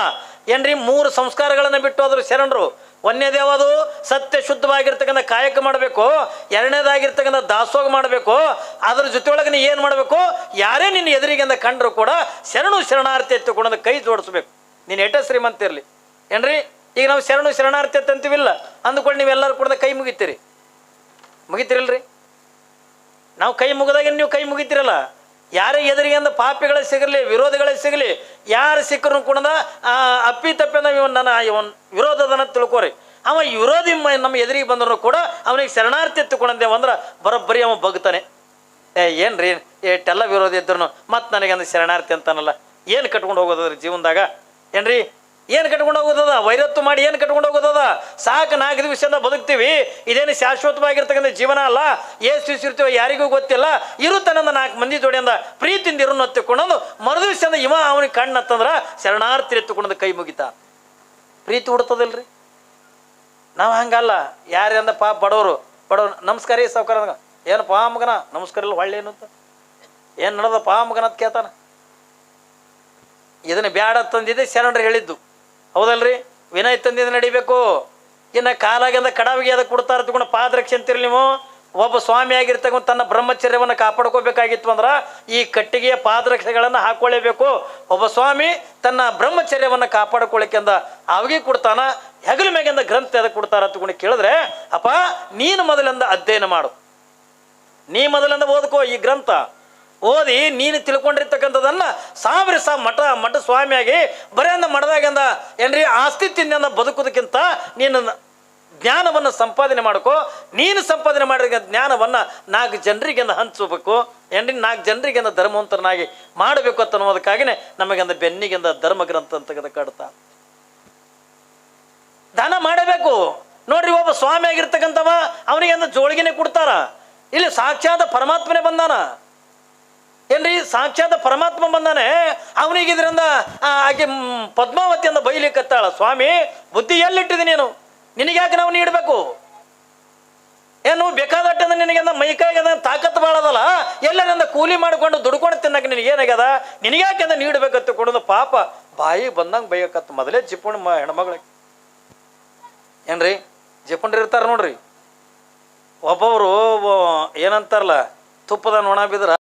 ಏನ್ರಿ, ಮೂರು ಸಂಸ್ಕಾರಗಳನ್ನು ಬಿಟ್ಟು ಹೋದ್ರು ಶರಣರು. ಒಂದನೇದು ಯಾವುದು? ಸತ್ಯ ಶುದ್ಧವಾಗಿರ್ತಕ್ಕಂಥ ಕಾಯಕ ಮಾಡಬೇಕು, ಎರಡನೇದಾಗಿರ್ತಕ್ಕಂಥ ದಾಸೋಗ ಮಾಡಬೇಕು, ಅದ್ರ ಜೊತೆಯೊಳಗೆ ನೀ ಏನು ಮಾಡಬೇಕು? ಯಾರೇ ನಿನ್ನ ಎದುರಿಗೆ ಅಂದ ಕಂಡ್ರು ಕೂಡ ಶರಣು ಶರಣಾರ್ಥಿ ಎತ್ತಿಕೊಂಡು ಕೈ ಜೋಡಿಸ್ಬೇಕು. ನೀನು ಎಟ ಶ್ರೀಮಂತ ಇರಲಿ. ಏನ್ರಿ, ಈಗ ನಾವು ಶರಣು ಶರಣಾರ್ಥಿ ಎತ್ತಂತೀವಿಲ್ಲ ಅಂದ್ಕೊಂಡು ನೀವೆಲ್ಲರೂ ಕೂಡ ಕೈ ಮುಗಿತೀರಿ. ಮುಗಿತೀರಿಲ್ರಿ? ನಾವು ಕೈ ಮುಗಿದಾಗ ನೀವು ಕೈ ಮುಗಿತೀರಲ್ಲ? ಯಾರೇ ಎದುರಿಗೆ ಅಂದ ಪಾಪಿಗಳೇ ಸಿಗಲಿ, ವಿರೋಧಿಗಳೇ ಸಿಗಲಿ, ಯಾರು ಸಿಕ್ಕರು ಕೂಡ ಅಪ್ಪಿ ತಪ್ಪಿಂದ ಇವನ್ ನನ್ನ, ಇವನ್ ವಿರೋಧದನ್ನ ತಿಳ್ಕೊರಿ. ಅವ ವಿರೋಧಿ ನಮ್ಮ ಎದುರಿಗೆ ಬಂದರೂ ಕೂಡ ಅವನಿಗೆ ಶರಣಾರ್ಥಿ ಎತ್ತುಕೊಂಡಂದೇವ ಅಂದ್ರೆ ಬರೋಬ್ಬರಿ ಅವ ಬಗ್ತಾನೆ. ಏ, ಏನ್ರಿ? ಎಲ್ಲ ವಿರೋಧಿ ಇದ್ರು ಮತ್ತೆ ನನಗೆ ಅಂದ ಶರಣಾರ್ಥಿ ಅಂತಾನಲ್ಲ. ಏನು ಕಟ್ಕೊಂಡು ಹೋಗೋದ್ರಿ ಜೀವನದಾಗ? ಏನ್ರಿ? ಏನು ಕಟ್ಕೊಂಡು ಹೋಗೋದದ? ವೈರತ್ವ ಮಾಡಿ ಏನು ಕಟ್ಕೊಂಡು ಹೋಗೋದದ? ಸಾಕು ನಾಲ್ಕು ದಿವಸದಿಂದ ಬದುಕ್ತೀವಿ. ಇದೇನು ಶಾಶ್ವತವಾಗಿರ್ತಕ್ಕಂಥ ಜೀವನ ಅಲ್ಲ? ಎಷ್ಟು ದಿವಸ ಯಾರಿಗೂ ಗೊತ್ತಿಲ್ಲ. ಇರುತ್ತಾನಂದ ನಾಲ್ಕು ಮಂದಿ ಜೋಡಿಯಿಂದ ಪ್ರೀತಿಯಿಂದ ಇರೋನು ಹತ್ತಿಕೊಂಡು ಮರುದಿವಸದಿಂದ ಇವ ಅವನಿಗೆ ಕಣ್ಣು ಅಂತಂದ್ರೆ ಶರಣಾರ್ಥಿ ಎತ್ತುಕೊಂಡ್ ಕೈ ಮುಗಿತ. ಪ್ರೀತಿ ಹುಡ್ತದಲ್ರಿ? ನಾವು ಹಂಗಲ್ಲ. ಯಾರಿಂದ ಪಾಪ ಬಡವರು. ಬಡವರು, ನಮಸ್ಕಾರ ರೀ ಸಾವುಕಾರ ಏನು ಪಾ ಮಗನ? ನಮಸ್ಕಾರ ಇಲ್ಲ, ಒಳ್ಳೆ ಏನು ಅಂತ? ಏನು ನಡೆದ ಪಾ ಮಗನ? ಅಂತ ಕೇಳ್ತಾನೆ. ಇದನ್ನು ಬ್ಯಾಡ ತಂದಿದೆ ಶರಣರು ಹೇಳಿದ್ದು. ಹೌದಲ್ರಿ? ವಿನಯ್ ತಂದಿದ್ದು ನಡಿಬೇಕು? ಇನ್ನು ಕಾಲಾಗಿಂದ ಕಡಾವಿಗೆ ಅದಕ್ಕೆ ಕೊಡ್ತಾರೆ ತಗೊಂಡು ಪಾದರಕ್ಷೆ ಅಂತೀರಿ ನೀವು. ಒಬ್ಬ ಸ್ವಾಮಿ ಆಗಿರ್ತಕ್ಕಂಥ ತನ್ನ ಬ್ರಹ್ಮಚರ್ಯವನ್ನು ಕಾಪಾಡ್ಕೋಬೇಕಾಗಿತ್ತು ಅಂದ್ರೆ ಈ ಕಟ್ಟಿಗೆಯ ಪಾದರಕ್ಷೆಗಳನ್ನು ಹಾಕೊಳ್ಳೇಬೇಕು. ಒಬ್ಬ ಸ್ವಾಮಿ ತನ್ನ ಬ್ರಹ್ಮಚರ್ಯವನ್ನು ಕಾಪಾಡ್ಕೊಳ್ಳಿಕ್ಕೆಂದ ಅವಿಗೆ ಕೊಡ್ತಾನ, ಹೆಗಲ ಮ್ಯಾಗಿಂದ ಗ್ರಂಥ ಅದಕ್ಕೆ ಕೊಡ್ತಾರ ತಗೊಂಡು ಕೇಳಿದ್ರೆ, ಅಪ್ಪ, ನೀನು ಮೊದಲಿಂದ ಅಧ್ಯಯನ ಮಾಡು. ನೀ ಮೊದಲಿಂದ ಓದ್ಕೋ ಈ ಗ್ರಂಥ. ಓದಿ ನೀನು ತಿಳ್ಕೊಂಡಿರ್ತಕ್ಕಂಥದ್ದನ್ನ ಸಾವಿರ ಸಾ ಮಠ ಮಠ ಸ್ವಾಮಿಯಾಗಿ ಬರೀ ಅಂದ ಮಠದಾಗಂದ ಏನ್ರಿ ಆಸ್ತಿ ತಿನ್ನ ಬದುಕೋದಕ್ಕಿಂತ ನೀನು ಜ್ಞಾನವನ್ನು ಸಂಪಾದನೆ ಮಾಡ್ಕೋ. ನೀನು ಸಂಪಾದನೆ ಮಾಡಿದ ಜ್ಞಾನವನ್ನು ನಾಲ್ಕು ಜನರಿಗೆಂದ ಹಂಚಬೇಕು. ಏನ್ರಿ, ನಾಲ್ಕು ಜನರಿಗೆಂದ ಧರ್ಮವಂತರನಾಗಿ ಮಾಡಬೇಕು ಅಂತ ಅನ್ನೋದಕ್ಕಾಗಿನೇ ನಮಗೆಂದ ಬೆನ್ನಿಗೆಂದ ಧರ್ಮ ಗ್ರಂಥ ಅಂತ ಕಡ್ತಾ ದಾನ ಮಾಡಬೇಕು. ನೋಡ್ರಿ, ಒಬ್ಬ ಸ್ವಾಮಿ ಆಗಿರ್ತಕ್ಕಂಥವ ಅವನಿಗೆ ಜೋಳಿಗೆನೆ ಕೊಡ್ತಾರ. ಇಲ್ಲಿ ಸಾಕ್ಷಾತ್ ಪರಮಾತ್ಮನೇ ಬಂದಾನ. ಏನ್ರಿ, ಸಾಕ್ಷಾತ್ ಪರಮಾತ್ಮ ಬಂದಾನೆ. ಅವನಿಗೆ ಇದರಿಂದ ಆಕೆ ಪದ್ಮಾವತಿ ಅಂತ ಬೈಲಿಕ್ಕತ್ತಾಳ ಸ್ವಾಮಿ, ಬುದ್ಧಿ ಎಲ್ಲಿಟ್ಟಿದಿ ನೀನು? ನಿನಗೆ ಯಾಕೆ ನಾವು ನೀಡಬೇಕು ಏನು ಬೇಕಾದಟ್ಟಂದ ನಿನಗೆ ಮೈಕೈಗೆ ತಾಕತ್ತು ಬಾಳದಲ್ಲ ಎಲ್ಲರಿಂದ ಕೂಲಿ ಮಾಡಿಕೊಂಡು ದುಡ್ಕೊಂಡು ತಿನ್ನಕ್ಕೆ ನಿನಗೆ ಏನಾಗ್ಯದ? ನಿನಗೆ ಯಾಕೆ ಅಂದ ನೀಡಬೇಕಂತ ಕೊಡೋದು ಪಾಪ. ಬಾಯಿ ಬಂದಂಗೆ ಬೈಯಕತ್ತು ಮೊದಲೇ ಜಿಪುಣ ಮ ಹೆಣ್ಮಗಳಿಗೆ ಏನ್ರಿ ಜಿಪ್ಪಂಡ್ರಿ ಇರ್ತಾರ ನೋಡ್ರಿ. ಒಬ್ಬೊಬ್ರು ಏನಂತಾರಲ್ಲ, ತುಪ್ಪದ ನೋಣ ಬಿದ್ರ